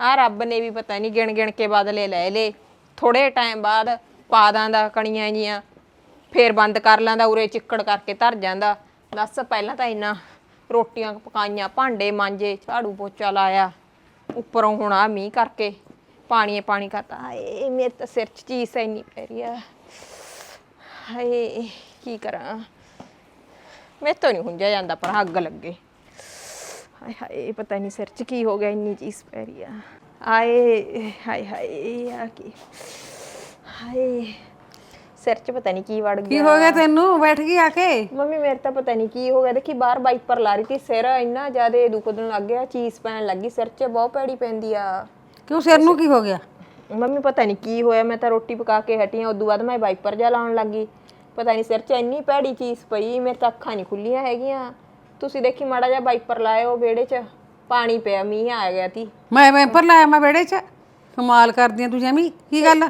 ਆ ਰੱਬ ਨੇ ਵੀ ਪਤਾ ਨਹੀਂ ਗਿਣ ਗਿਣ ਕੇ ਬਦਲੇ ਲੈ ਲੇ। ਥੋੜੇ ਟਾਈਮ ਬਾਅਦ ਪਾਦਾਂ ਦਾ, ਕਣੀਆਂ ਜੀਆਂ, ਫੇਰ ਬੰਦ ਕਰ ਲੈਂਦਾ, ਉਰੇ ਚਿੱਕੜ ਕਰਕੇ ਧਰ ਜਾਂਦਾ। ਦੱਸ ਪਹਿਲਾਂ ਤਾਂ ਇੰਨਾ ਰੋਟੀਆਂ ਪਕਾਈਆਂ, ਭਾਂਡੇ ਮਾਂਜੇ, ਝਾੜੂ ਪੋਚਾ ਲਾਇਆ। ਉੱਪਰੋਂ ਹੁਣ ਆ ਮੀਂਹ ਕਰਕੇ, ਪਾਣੀ ਪਾਣੀ ਕਰਤਾ। ਹਾਏ, ਮੇਰੇ ਤਾਂ ਸਿਰ 'ਚ ਚੀਸ ਇੰਨੀ ਪੈ ਰਹੀ ਆ। ਹਾਏ, ਕੀ ਕਰਾਂ? ਮੇਰੇ ਤੋਂ ਨਹੀਂ ਹੁੰਜਿਆ ਜਾਂਦਾ ਪਰ ਅੱਗ ਲੱਗੇ। ਹਾਏ ਹਾਏ ਪਤਾ ਨਹੀਂ ਸਿਰ 'ਚ ਕੀ ਹੋ ਗਿਆ ਇੰਨੀ ਚੀਜ਼ ਪੈ ਰਹੀ ਆ। ਆਏ ਹਾਏ ਹਾਏ ਆ ਕੀ? ਹਾਏ ਸਿਰ 'ਚ ਪਤਾ ਨਹੀਂ ਕੀ ਵੜ ਕੀ ਗਿਆ। ਹੋ ਗਿਆ ਤੈਨੂੰ? ਬੈਠ ਗਈ ਆ ਕੇ? ਮੰਮੀ ਮੇਰੇ ਤਾਂ ਪਤਾ ਨਹੀਂ ਕੀ ਹੋ ਗਿਆ। ਦੇਖੀ ਬਾਹਰ ਵਾਈਪਰ ਲਾ ਰਹੀ ਸੀ ਸਿਰ ਇੰਨਾ ਜ਼ਿਆਦਾ ਦੁਖਦਣ ਲੱਗ ਗਿਆ ਚੀਜ਼ ਪੈਣ ਲੱਗੀ ਸਿਰ 'ਚ ਬਹੁਤ ਪੈੜੀ ਪੈਂਦੀ ਆ। ਕਿਉਂ ਸਿਰ ਨੂੰ ਕੀ ਹੋ ਗਿਆ? ਮੰਮੀ ਪਤਾ ਨਹੀਂ ਕੀ ਹੋਇਆ ਮੈਂ ਤਾਂ ਰੋਟੀ ਪਕਾ ਕੇ ਹਟੀ ਆ ਉਦੋਂ ਬਾਅਦ ਮੈਂ ਵਾਈਪਰ ਜਾ ਲਾਉਣ ਲੱਗੀ। ਪਤਾ ਨਹੀਂ ਸਿਰ 'ਚ ਇੰਨੀ ਭੈੜੀ ਚੀਜ਼ ਪਈ ਮੇਰੇ ਤਾਂ ਅੱਖਾਂ ਨਹੀਂ ਖੁੱਲੀਆਂ ਹੈਗੀਆਂ। ਤੁਸੀਂ ਦੇਖੀ ਮਾੜਾ ਜਿਹਾ ਵਾਈਪਰ ਲਾਇਓ ਵਿਹੜੇ 'ਚ ਪਾਣੀ ਪਿਆ ਮੀਂਹ ਆ ਗਿਆ ਤੀ। ਮੈਂ ਵੈਂਪਰ ਲਾਇਆ ਮੈਂ ਵਿਹੜੇ 'ਚ ਕਮਾਲ ਕਰਦੀ ਆ ਤੂੰ ਜਮੀ ਕੀ ਗੱਲ?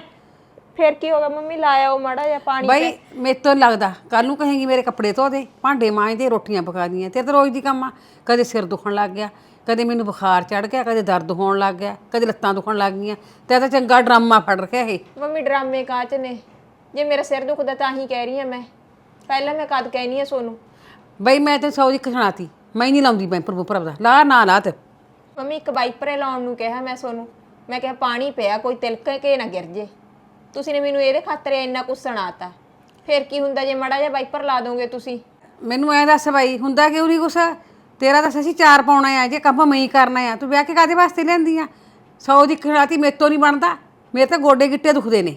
ਫਿਰ ਕੀ ਹੋਗਾ ਮੰਮੀ ਲਾਇਆ ਉਹ ਮਾੜਾ ਜਿਹਾ ਪਾਣੀ ਬਈ ਮੇਰੇ ਤੋਂ ਨੀ ਲੱਗਦਾ ਕੱਲ ਨੂੰ ਕਹੇਗੀ ਮੇਰੇ ਕੱਪੜੇ ਧੋ ਦੇ ਭਾਂਡੇ ਮਾਂਜਦੇ ਰੋਟੀਆਂ ਪਕਾ ਦੀਆਂ। ਤੇਰੇ ਤਾਂ ਰੋਜ਼ ਦੀ ਕੰਮ ਆ ਕਦੇ ਸਿਰ ਦੁਖਣ ਲੱਗ ਗਿਆ ਕਦੇ ਮੈਨੂੰ ਬੁਖਾਰ ਚੜ ਗਿਆ ਕਦੇ ਦਰਦ ਹੋਣ ਲੱਗ ਗਿਆ ਕਦੇ ਲੱਤਾਂ ਦੁਖਣ ਲੱਗ ਗਈਆਂ ਤੇ ਤਾਂ ਚੰਗਾ ਡਰਾਮਾ ਫੜ ਰੱਖਿਆ ਇਹ। ਮੰਮੀ ਡਰਾਮੇ ਕਾਚ ਨੇ? ਜੇ ਮੇਰਾ ਸਿਰ ਦੁਖਦਾ ਤਾਂ ਹੀ ਕਹਿ ਰਹੀ ਆ ਮੈਂ। ਪਹਿਲਾਂ ਮੈਂ ਕਦ ਕਹਿਨੀ ਆ ਸੋਨੂੰ? ਬਈ ਮੈਂ ਤੇ ਸੌ ਦੀ ਸੁਣਾਤੀ ਮੈਂ ਨਹੀਂ ਲਾਉਂਦੀ ਵੈਂਪਰ ਬੁਪਰ ਦਾ। ਲਾ ਨਾ ਲਾ ਤੇ। ਮੰਮੀ ਇੱਕ ਵਾਈਪਰੇ ਲਾਉਣ ਨੂੰ ਕਿਹਾ ਮੈਂ ਸੋਨੂੰ। ਮੈਂ ਕਿਹਾ ਪਾਣੀ ਪਿਆ ਕੋਈ ਤਿਲਕ ਕੇ ਨਾ ਗਿਰ ਜੇ। ਤੁਸੀਂ ਨੇ ਮੈਨੂੰ ਇਹਦੇ ਖਾਤਰ ਇੰਨਾ ਕੁਛ ਸੁਣਾਤਾ। ਫਿਰ ਕੀ ਹੁੰਦਾ ਜੇ ਮਾੜਾ ਜਿਹਾ ਵਾਈਪਰ ਲਾ ਦੋਗੇ ਤੁਸੀਂ? ਮੈਨੂੰ ਐ ਦੱਸ ਬਾਈ ਹੁੰਦਾ ਕਿਉਂ ਨਹੀਂ ਕੁਛ? ਤੇਰਾ ਤਾਂ ਅਸੀਂ ਚਾਰ ਪਾਉਣਾ ਆ ਜੇ ਕੰਮ ਮੈਂ ਹੀ ਕਰਨਾ ਆ। ਤੂੰ ਵਿਆਹ ਕੇ ਕਾਦੇ ਵਾਸਤੇ ਲੈਂਦੀ ਆ? ਸੌ ਦੀ ਖਰਾਤੀ ਮੇਰੇ ਤੋਂ ਨਹੀਂ ਬਣਦਾ। ਮੇਰੇ ਤਾਂ ਗੋਡੇ ਗਿੱਟੇ ਦੁਖਦੇ ਨੇ।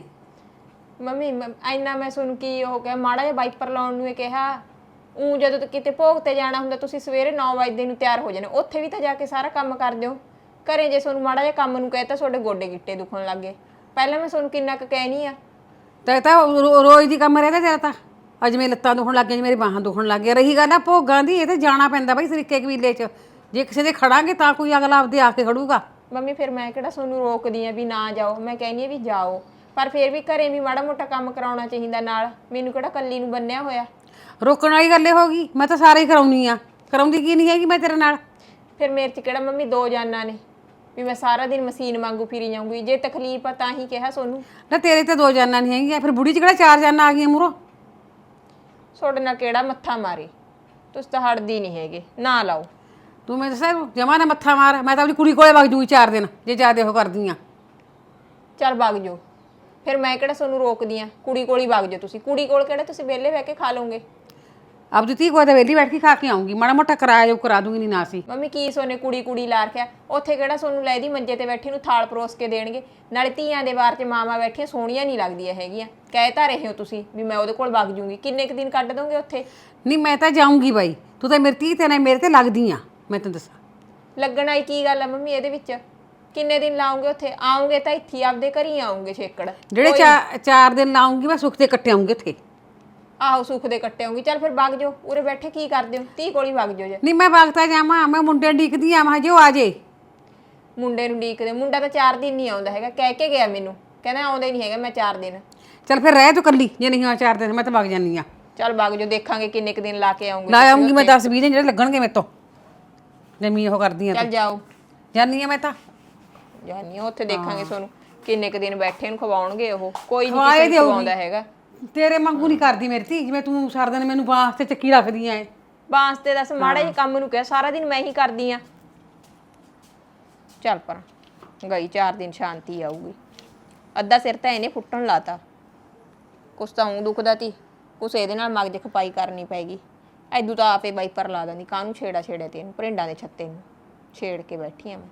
ਮੰਮੀ ਮ- ਇੰਨਾ ਮੈਂ ਸੋਨੂੰ ਕੀ ਉਹ ਕਿਹਾ ਮਾੜਾ ਜਿਹਾ ਵਾਈਪਰ ਲਾਉਣ ਨੂੰ ਇਹ ਕਿਹਾ। ਉਂ ਜਦੋਂ ਤੱਕ ਕਿਤੇ ਭੋਗ ਤੇ ਜਾਣਾ ਹੁੰਦਾ ਤੁਸੀਂ ਸਵੇਰੇ 9 ਵਜੇ ਨੂੰ ਤਿਆਰ ਹੋ ਜਾਣਾ ਉੱਥੇ ਵੀ ਤਾਂ ਜਾ ਕੇ ਸਾਰਾ ਕੰਮ ਕਰਦੇ ਹੋ। ਘਰੇ ਜੇ ਸੋਨੂੰ ਮਾੜਾ ਜਿਹਾ ਕੰਮ ਨੂੰ ਕਹੇ ਤਾਂ ਤੁਹਾਡੇ ਗੋਡੇ ਗਿੱਟੇ ਦੁਖਣ ਲੱਗੇ ਪਹਿਲਾਂ ਮੈਂ ਸੋਨੂੰ ਕਿੰਨਾ ਕੁ ਕਹਿਣੀ ਆ। ਤੇ ਤਾਂ ਰੋ- ਰੋਜ਼ ਦੀ ਕੰਮ ਰਹਿੰਦਾ ਤੇਰਾ ਤਾਂ। ਅੱਜ ਮੇਰੀ ਲੱਤਾਂ ਦੁਖਣ ਲੱਗ ਗਈਆਂ ਜੀ, ਮੇਰੀ ਬਾਹਾਂ ਦੁਖਣ ਲੱਗ ਗਿਆ ਰਹੀ ਗੱਲ ਆ ਭੋਗਾਂ ਦੀ ਇਹ ਤੇ ਜਾਣਾ ਪੈਂਦਾ ਬਾਈ ਸਰੀਕੇ ਕਬੀਲੇ 'ਚ। ਜੇ ਕਿਸੇ ਦੇ ਖੜਾਂਗੇ ਤਾਂ ਕੋਈ ਅਗਲਾ ਆਪਦੇ ਆ ਕੇ ਖੜੂਗਾ। ਮੰਮੀ ਫਿਰ ਮੈਂ ਕਿਹੜਾ ਸੋਨੂੰ ਰੋਕਦੀ ਆ ਵੀ ਨਾ ਜਾਓ। ਮੈਂ ਕਹਿੰਦੀ ਆ ਵੀ ਜਾਓ। ਪਰ ਫਿਰ ਵੀ ਘਰੇ ਵੀ ਮਾੜਾ ਮੋਟਾ ਕੰਮ ਕਰਾਉਣਾ ਚਾਹੀਦਾ ਨਾਲ। ਮੈਨੂੰ ਕਿਹੜਾ ਕੱਲੀ ਨੂੰ ਬੰਨਿਆ ਹੋਇਆ। ਰੋਕਣ ਵਾਲੀ ਗੱਲ ਇਹ ਹੋ ਗਈ ਮੈਂ ਤਾਂ ਸਾਰੇ ਹੀ ਕਰਾਉਣੀ ਆ। ਕਰਾਉਂਦੀ ਕੀ ਨਹੀਂ ਹੈਗੀ ਮੈਂ ਤੇਰੇ ਨਾਲ? ਫਿਰ ਮੇਰੇ ਚ ਕਿਹੜਾ ਮੰਮੀ ਦੋ ਜਾਨਾਂ ਨੇ ਵੀ ਮੈਂ ਸਾਰਾ ਦਿਨ ਮਸ਼ੀਨ ਵਾਂਗੂ ਫਿਰੀ ਜਾਊਂਗੀ ਜੇ ਤਕਲੀਫ ਆ ਤਾਂ ਹੀ ਕਿਹਾ ਸੋਨੂੰ। ਨਾ ਤੇਰੇ ਤੇ ਦੋ ਜਾਨਾਂ ਨਹੀਂ ਹੈਗੀਆਂ ਫਿਰ ਬੁੜੀ 'ਚ ਕਿਹੜਾ ਚਾਰ ਜਾਨਾਂ ਆ ਗਈਆਂ ਮੂਰੋਂ ਤੁਹਾਡੇ ਨਾਲ ਕਿਹੜਾ ਮੱਥਾ ਮਾਰੇ? ਤੁਸੀਂ ਤਾਂ ਹਟਦੀ ਨਹੀਂ ਹੈਗੇ ਨਾ ਲਾਓ। ਤੂੰ ਮੈਨੂੰ ਦੱਸਿਆ ਜਮਾ ਨਾ ਮੱਥਾ ਮਾਰ ਮੈਂ ਤਾਂ ਆਪਣੀ ਕੁੜੀ ਕੋਲੇ ਵਗ ਜੂਗੀ ਚਾਰ ਦਿਨ ਜੇ ਜ਼ਿਆਦੇ ਉਹ ਕਰਦੀ ਆ ਚੱਲ ਵਗ ਜਾਓ। ਫਿਰ ਮੈਂ ਕਿਹੜਾ ਤੁਹਾਨੂੰ ਰੋਕਦੀ ਆ? ਕੁੜੀ ਕੋਲ ਹੀ ਵਗ ਜਾਓ ਤੁਸੀਂ। ਕੁੜੀ ਕੋਲ ਕਿਹੜਾ ਤੁਸੀਂ ਵਿਹਲੇ ਬਹਿ ਕੇ ਖਾ ਲਓਗੇ? ਆਪਦੀ ਧੀ ਕੋਲ ਤਾਂ ਵੇਲੀ ਬੈਠ ਕੇ ਖਾ ਕੇ ਆਉਂਗੀ ਮਾੜਾ ਮੋਟਾ ਕਿਰਾਇਆ ਜੋ ਕਰਾ ਦੂੰਗੀ ਨਹੀਂ ਨਾ ਸੀ ਮੰਮੀ ਕੀ ਸੋਨੇ ਕੁੜੀ ਕੁੜੀ ਲਾ ਰੱਖਿਆ? ਉੱਥੇ ਕਿਹੜਾ ਸੋਨੂੰ ਲੈ ਦੀ ਮੰਜੇ ਤੇ ਬੈਠੀ ਨੂੰ ਥਾਲ ਪਰੋਸ ਕੇ ਦੇਣਗੇ? ਨਾਲੇ ਧੀਆਂ ਦੇ ਵਾਰ 'ਚ ਮਾਮਾ ਬੈਠੀਆਂ ਸੋਹਣੀਆਂ ਨਹੀਂ ਲੱਗਦੀਆਂ ਹੈਗੀਆਂ। ਕਹਿ ਤਾਂ ਰਹੇ ਹੋ ਤੁਸੀਂ ਵੀ ਮੈਂ ਉਹਦੇ ਕੋਲ ਵਗ ਜੂੰਗੀ। ਕਿੰਨੇ ਕੁ ਦਿਨ ਕੱਢ ਦੋਗੇ ਉੱਥੇ? ਨਹੀਂ ਮੈਂ ਤਾਂ ਜਾਊਂਗੀ ਬਾਈ। ਤੂੰ ਤਾਂ ਮੇਰੀ ਧੀ ਤੇ ਨਾ ਮੇਰੇ ਤੇ ਲੱਗਦੀ ਆ ਮੈਂ ਤੈਨੂੰ ਦੱਸਾਂ। ਲੱਗਣ ਆਈ ਕੀ ਗੱਲ ਆ ਮੰਮੀ ਇਹਦੇ ਵਿੱਚ? ਕਿੰਨੇ ਦਿਨ ਲਾਉਂਗੇ ਉੱਥੇ? ਆਉਂਗੇ ਤਾਂ ਇੱਥੇ ਹੀ ਆਪਦੇ ਘਰ ਹੀ ਆਉਂਗੇ ਛੇਕੜ। ਜਿਹੜੇ ਚਾ- ਚਾਰ ਦਿਨ ਲਾਉਂਗੀ ਮੈਂ ਸੁੱਖ ਤੇ ਕੱਟੇ ਆਉਂਗੀ ਉੱਥੇ। ਆਹੋ ਸੁੱਖ ਦੇ ਕੱਟੇ ਆਉਂਗੀ ਚੱਲ ਫਿਰ ਵਗ ਜਾਓ ਉਰੇ ਬੈਠੇ ਕੀ ਕਰਦੇ ਹੋ? ਧੀ ਕੋਲ ਹੀ ਵਗ ਜਾਓ ਜੇ। ਨਹੀਂ ਮੈਂ ਵਗਤਾ ਜਾਵਾਂ ਮੈਂ ਮੁੰਡੇ ਡੀਕਦੀ ਆ ਮੈਂ ਜੋ ਆ ਜੇ। ਮੁੰਡੇ ਨੂੰ ਡੀਕਦੇ ਮੁੰਡਾ ਤਾਂ 4 ਦਿਨ ਨਹੀਂ ਆਉਂਦਾ ਹੈਗਾ ਕਹਿ ਕੇ ਗਿਆ ਮੈਨੂੰ। ਕਹਿੰਦਾ ਆਉਂਦਾ ਹੀ ਨਹੀਂ ਹੈਗਾ ਮੈਂ 4 ਦਿਨ। ਚੱਲ ਫਿਰ ਰਹਿ ਤੂੰ ਕੱਲੀ ਜੇ ਨਹੀਂ ਆ ਚਾਰ ਦਿਨ ਮੈਂ ਤਾਂ ਵਗ ਜਾਨੀ ਆ। ਚੱਲ ਵਗ ਜਾਓ ਦੇਖਾਂਗੇ ਕਿੰਨੇ ਕੁ ਦਿਨ ਲਾ ਕੇ ਆਉਂਗੇ। ਲਾ ਆਉਂਗੀ ਮੈਂ 10 20 ਦਿਨ ਜਿਹੜੇ ਲੱਗਣਗੇ ਮੇਰੇ ਤੋਂ। ਜਮੀ ਉਹ ਕਰਦੀ ਆ ਚੱਲ ਜਾਓ। ਜਾਨੀ ਆ ਮੈਂ ਤਾਂ। ਜਾਨੀ ਆ, ਉੱਥੇ ਦੇਖਾਂਗੇ ਤੁਹਾਨੂੰ। ਕਿੰਨੇ ਕੁ ਦਿਨ ਬੈਠੇ ਨੂੰ ਖਵਾਉਣਗੇ ਉਹ। ਕੋਈ ਨਹੀਂ ਕਿਸੇ ਨੂੰ। ਖਵਾਉਂਦਾ ਹੈਗਾ। ਤੇਰੇ ਵਾਂਗੂ ਨਹੀਂ ਕਰਦੀ ਮੇਰੀ ਧੀ ਜਿਵੇਂ ਤੂੰ ਸਾਰਾ ਦਿਨ ਮੈਨੂੰ ਬਾਂਸ ਤੇ ਚੱਕੀ ਰੱਖਦੀ ਐ। ਬਾਂਸ ਤੇ ਦੱਸ ਮਾੜਾ ਜਿਹਾ ਕੰਮ ਨੂੰ ਕਿਹਾ ਸਾਰਾ ਦਿਨ ਮੈਂ ਹੀ ਕਰਦੀ ਆ। ਚੱਲ ਪਰ ਗਈ 4 ਦਿਨ ਸ਼ਾਂਤੀ ਆਊਗੀ। ਅੱਧਾ ਸਿਰ ਤਾਂ ਇਹਨੇ ਫੁੱਟਣ ਲਾਤਾ। ਕੁਛ ਤਾਂ ਉਹ ਦੁਖਦਾ ਤੀ ਕੁਛ ਇਹਦੇ ਨਾਲ ਮਗਜ ਖਪਾਈ ਕਰਨੀ ਪੈਗੀ। ਐਦੂ ਤਾਂ ਆਪੇ ਵਾਈਪਰ ਲਾ ਦਿੰਦੀ ਕਾਹਨੂੰ ਛੇੜਾ ਛੇੜਿਆ ਤੇ ਇਹਨੂੰ ਭਰਿੰਡਾਂ ਦੇ ਛੱਤੇ ਨੂੰ। ਛੇੜ ਕੇ ਬੈਠੀ ਆ ਮੈਂ।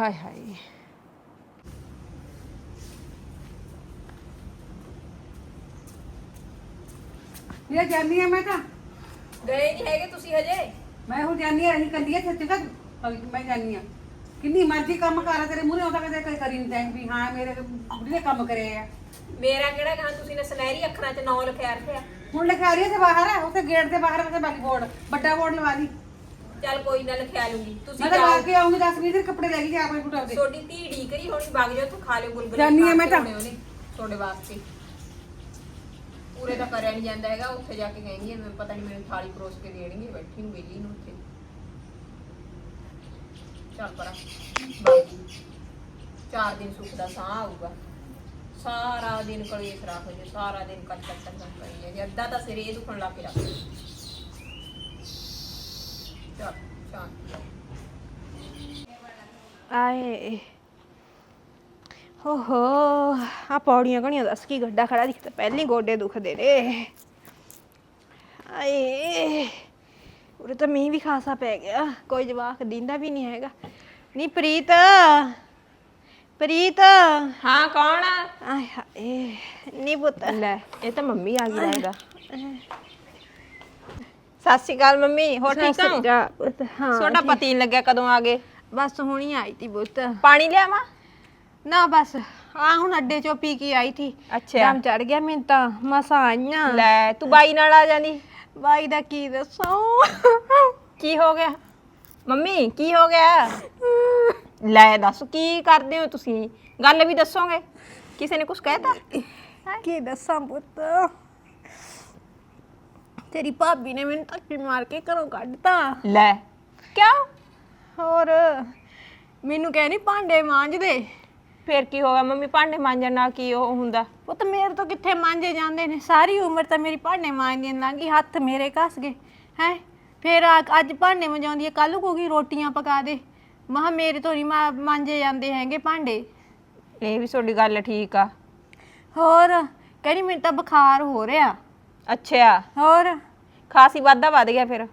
ਹਾਏ ਹਾਏ। ਇਹ ਜਾਨੀ ਆ ਮੈਂ ਤਾਂ। ਗਏ ਨਹੀਂ ਹੈਗੇ ਤੁਸੀਂ ਹਜੇ? ਮੈਂ ਹੁਣ ਜਾਨੀ ਆ ਰਹੀ ਕੱਲੀ ਸੱਚ ਤਾਂ। ਮੈਂ ਜਾਨੀ ਆ। ਕਿੰਨੀ ਮਰਜ਼ੀ ਕੰਮ ਕਰਾ ਤੇਰੇ ਮੂਹਰੇ ਆਉਂਦਾ ਕਦੇ ਕੋਈ ਕਰੀ ਨਹੀਂ ਤੈਂ ਵੀ ਹਾਂ ਮੇਰੇ ਬੁੜੀ ਨੇ ਕੰਮ ਕਰੇ ਆ। ਮੇਰਾ ਕਿਹੜਾ ਕਹਾਂ ਤੁਸੀਂ ਨੇ ਸੁਨਹਿਰੀ ਅੱਖਰਾਂ 'ਚ ਨਾਂ ਲਿਖਿਆ ਰੱਖਿਆ। ਹੁਣ ਲਿਖਾ ਰਹੀ ਤੇ ਬਾਹਰ ਆ ਉੱਥੇ ਗੇਟ ਦੇ ਬਾਹਰ ਉੱਥੇ ਬਾਕੀ ਬੋਰਡ ਵੱਡਾ ਬੋਰਡ ਲਵਾ ਦੀ ਚੱਲ ਕੋਈ ਨਾ ਲਿਖਿਆ ਲੂੰਗੀ। ਤੁਸੀਂ ਮੈਂ ਤਾਂ ਲਾ ਕੇ ਆਉਂਗੀ 10 20 ਦਿਨ ਕੱਪੜੇ ਲੈ ਕੇ ਜਾ ਆਪਣੇ ਪੁੱਟਾਂ ਦੇ ਛੋਟੀ ਧੀ ਢੀਕ ਰਹੀ ਹੋਣੀ ਵਗ ਜਾਓ ਤੂੰ ਖਾ ਲਿਓ ਗੁਲਗੁਲੇ ਜਾਨੀ ਆ ਮੈਂ ਤਾਂ। ਤੁਹਾਡੇ ਵਾਸਤੇ। ਪੂਰੇ ਤਾਂ ਕਰਿਆ ਨਹੀਂ ਜਾਂਦਾ ਹੈਗਾ, ਉੱਥੇ ਜਾ ਕੇ ਕਹਿੰਦੀ ਮੈਂ ਪਤਾ ਨਹੀਂ ਮੈਨੂੰ ਥਾਲੀ ਪਰੋਸ ਕੇ ਦੇਣਗੇ, ਬੈਠੀ ਨੂੰ ਵੇਲੀ ਨੂੰ ਉੱਥੇ। ਚੱਲ ਪਰਾਂ। ਬਾਕੀ ਚਾਰ ਦਿਨ ਸੁੱਖ ਦਾ ਸਾਹ ਆਊਗਾ। ਸਾਰਾ ਦਿਨ ਕਲੇਸ਼ ਰੱਖ ਜੇ ਸਾਰਾ ਦਿਨ ਕੱਟ ਕੱਟ ਕੱਟ ਪਈ ਜੇ ਅੱਧਾ ਤਾਂ ਸਿਰ ਇਹ ਦੁਖਣ ਲੱਗ ਪਿਆ। ਚੱਲ, ਸ਼ਾਂਤੀ ਆਏ। ਹੋ ਹੋ ਆ ਪੌੜੀਆਂ ਕਣੀਆਂ ਦੱਸ ਕੀ ਗੱਡਾ ਖੜਾ ਦਿਖਦਾ। ਪਹਿਲੀ ਗੋਡੇ ਦੁਖਦੇ ਨੇ। ਆਏ ਉਰੇ ਤਾਂ ਮੀਂਹ ਵੀ ਖਾਸਾ ਪੈ ਗਿਆ। ਕੋਈ ਜਵਾਕ ਦਿੰਦਾ ਵੀ ਨਹੀਂ ਹੈਗਾ। ਨੀ ਪ੍ਰੀਤ। ਪ੍ਰੀਤ। ਹਾਂ ਕੌਣ ਆ? ਆਏ ਹਾਏ ਨੀ ਪੁੱਤ। ਲੈ ਇਹ ਤਾਂ ਮੰਮੀ ਆ ਗਈ ਲੱਗਦਾ ਸਤਿ ਸ਼੍ਰੀ ਅਕਾਲ ਮੰਮੀ ਹੋਰ ਠੀਕ ਹੋ? ਪੁੱਤ ਹਾਂ ਤੁਹਾਡਾ ਪਤੀ ਨਹੀਂ ਲੱਗਿਆ ਕਦੋਂ ਆ ਗਏ? ਬਸ ਹੁਣੀ ਆਈ ਤੀ ਪੁੱਤ। ਪਾਣੀ ਲਿਆਵਾਂ? ਨਾ ਬਸ ਆ ਹੁਣ ਅੱਡੇ ਚੋਂ ਪੀ ਕੇ ਆਈ ਥੀ ਅੱਛਾ। ਦਮ ਚੜ ਗਿਆ ਮੈਨੂੰ ਤਾਂ ਮਸਾ ਆਈਆਂ। ਲੈ ਤੂੰ ਬਾਈ ਨਾਲ ਆ ਜਾਂਦੀ ਬਾਈ ਦਾ ਕੀ ਦੱਸਾਂ? ਕੀ ਹੋ ਗਿਆ? ਮੰਮੀ ਕੀ ਹੋ ਗਿਆ? ਲੈ ਦੱਸ ਕੀ ਕਰਦੇ ਹੋ ਤੁਸੀਂ? ਗੱਲ ਵੀ ਦੱਸੋਗੇ? ਕਿਸੇ ਨੇ ਕੁਝ ਕਹਿਤਾ? ਕੀ ਦੱਸਾਂ ਪੁੱਤ? ਤੇਰੀ ਭਾਬੀ ਨੇ ਮੈਨੂੰ ਧੱਕੇ ਮਾਰ ਕੇ ਘਰੋਂ ਕੱਢਤਾ। ਲੈ। ਕਿਉਂ? ਹੋਰ ਮੈਨੂੰ ਕਹਿੰਦੀ ਭਾਂਡੇ ਮਾਂਜ ਦੇ ਫੇਰ ਕੀ ਹੋ ਗਿਆ? ਮੰਮੀ ਭਾਂਡੇ ਮਾਂਜਣ ਨਾਲ ਕੀ ਉਹ ਹੁੰਦਾ? ਪੁੱਤ ਮੇਰੇ ਤੋਂ ਕਿੱਥੇ ਮਾਂਜੇ ਜਾਂਦੇ ਨੇ? ਸਾਰੀ ਉਮਰ ਤਾਂ ਮੇਰੀ ਭਾਂਡੇ ਮਾਂਜਦੀਆਂ ਲੰਘੀ ਹੱਥ ਮੇਰੇ ਘਸ ਗਏ ਹੈ? ਫਿਰ ਆ- ਅੱਜ ਭਾਂਡੇ ਮਜਾਉਂਦੀ ਹੈ ਕੱਲ ਕਹੂਗੀ ਰੋਟੀਆਂ ਪਕਾ ਦੇ। ਮਹਾ ਮੇਰੇ ਤੋਂ ਨਹੀਂ ਮਾ- ਮਾਂਜੇ ਜਾਂਦੇ ਹੈਗੇ ਭਾਂਡੇ। ਇਹ ਵੀ ਤੁਹਾਡੀ ਗੱਲ ਠੀਕ ਆ। ਹੋਰ ਕਹਿੰਦੀ ਮੈਨੂੰ ਤਾਂ ਬੁਖਾਰ ਹੋ ਰਿਹਾ। ਅੱਛਾ ਹੋਰ? ਖਾਸੀ ਵਾਧਾ ਵੱਧ ਗਿਆ ਫਿਰ।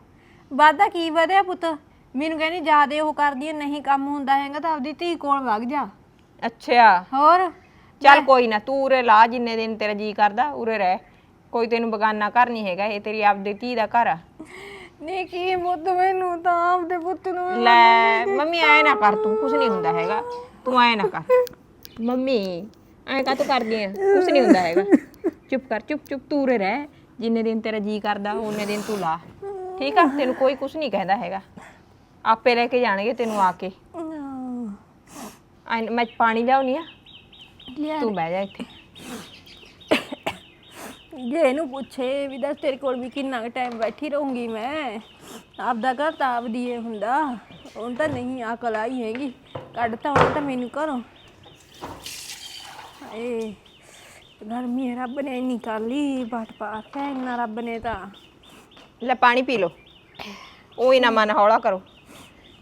ਵਾਦਾ ਕੀ ਵਧਿਆ ਪੁੱਤ? ਮੈਨੂੰ ਕਹਿੰਦੀ ਜਿਆਦੇ ਉਹ ਕਰਦੀ ਹੈ, ਨਹੀਂ ਕੰਮ ਹੁੰਦਾ ਹੈਗਾ ਤਾਂ ਆਪਦੀ ਧੀ ਕੋਲ ਵਗ ਜਾ। ਅੱਛਾ। ਹੋਰ? ਚੱਲ ਕੋਈ ਨਾ ਤੂੰ ਉਰੇ ਲਾ ਜਿੰਨੇ ਦਿਨ ਤੇਰਾ ਜੀ ਕਰਦਾ ਉਰੇ ਰਹਿ। ਕੋਈ ਤੈਨੂੰ ਬਗਾਨਾ ਘਰ ਨਹੀਂ ਹੈਗਾ ਇਹ ਤੇਰੀ ਆਪਦੀ ਧੀ ਦਾ ਘਰ ਆ। ਨਹੀਂ ਕੀ ਪੁੱਤ ਮੈਨੂੰ ਤਾਂ ਆਪਦੇ ਪੁੱਤ ਨੂੰ ਲੈ ਮੰਮੀ ਐ ਨਾ ਕਰ ਤੂੰ ਕੁਝ ਨਹੀਂ ਹੁੰਦਾ ਹੈਗਾ। ਤੂੰ ਐ ਨਾ ਕਰ। ਮੰਮੀ ਐ ਕਾ ਤੂੰ ਕਰਦੀ ਆ? ਕੁਝ ਨਹੀਂ ਹੁੰਦਾ ਹੈਗਾ। ਚੁੱਪ ਕਰ ਚੁੱਪ ਚੁੱਪ ਤੂੰ ਉਰੇ ਰਹਿ। ਜਿੰਨੇ ਦਿਨ ਤੇਰਾ ਜੀ ਕਰਦਾ ਉਹਨੇ ਦਿਨ ਤੂੰ ਲਾ। ਠੀਕ ਆ? ਤੈਨੂੰ ਕੋਈ ਕੁਝ ਨਹੀਂ ਕਹਿੰਦਾ ਹੈਗਾ। ਆਪੇ ਲੈ ਕੇ ਜਾਣਗੇ ਤੈਨੂੰ ਆ ਕੇ। ਐਂ- ਮੈਂ ਪਾਣੀ ਲਿਆਉਣੀ ਆ। ਲਿਆ ਤੂੰ ਬਹਿ ਜਾ ਇੱਥੇ। ਜੇ ਇਹਨੂੰ ਪੁੱਛੇ ਵੀ ਦੱਸ ਤੇਰੇ ਕੋਲ ਵੀ ਕਿੰਨਾ ਟਾਈਮ ਬੈਠੀ ਰਹੂੰਗੀ ਮੈਂ। ਆਪਦਾ ਘਰ ਤਾਂ ਆਪਦੀ ਇਹ ਹੁੰਦਾ। ਹੁਣ ਤਾਂ ਨਹੀਂ ਅਕਲ ਆਈ ਹੈਗੀ। ਕੱਢਤਾ ਹੁਣ ਤਾਂ ਮੈਨੂੰ ਘਰੋਂ। ਏ ਗਰਮੀ ਰੱਬ ਨੇ ਇੰਨੀ ਕਰ ਲਈ ਬਾਟ ਪਾਰ ਕੇ ਇੰਨਾ ਰੱਬ ਨੇ ਤਾਂ। ਲੈ ਪਾਣੀ ਪੀ ਲਓ। ਉਹ ਹੀ ਨਾ ਮਨ ਹੌਲਾ ਕਰੋ।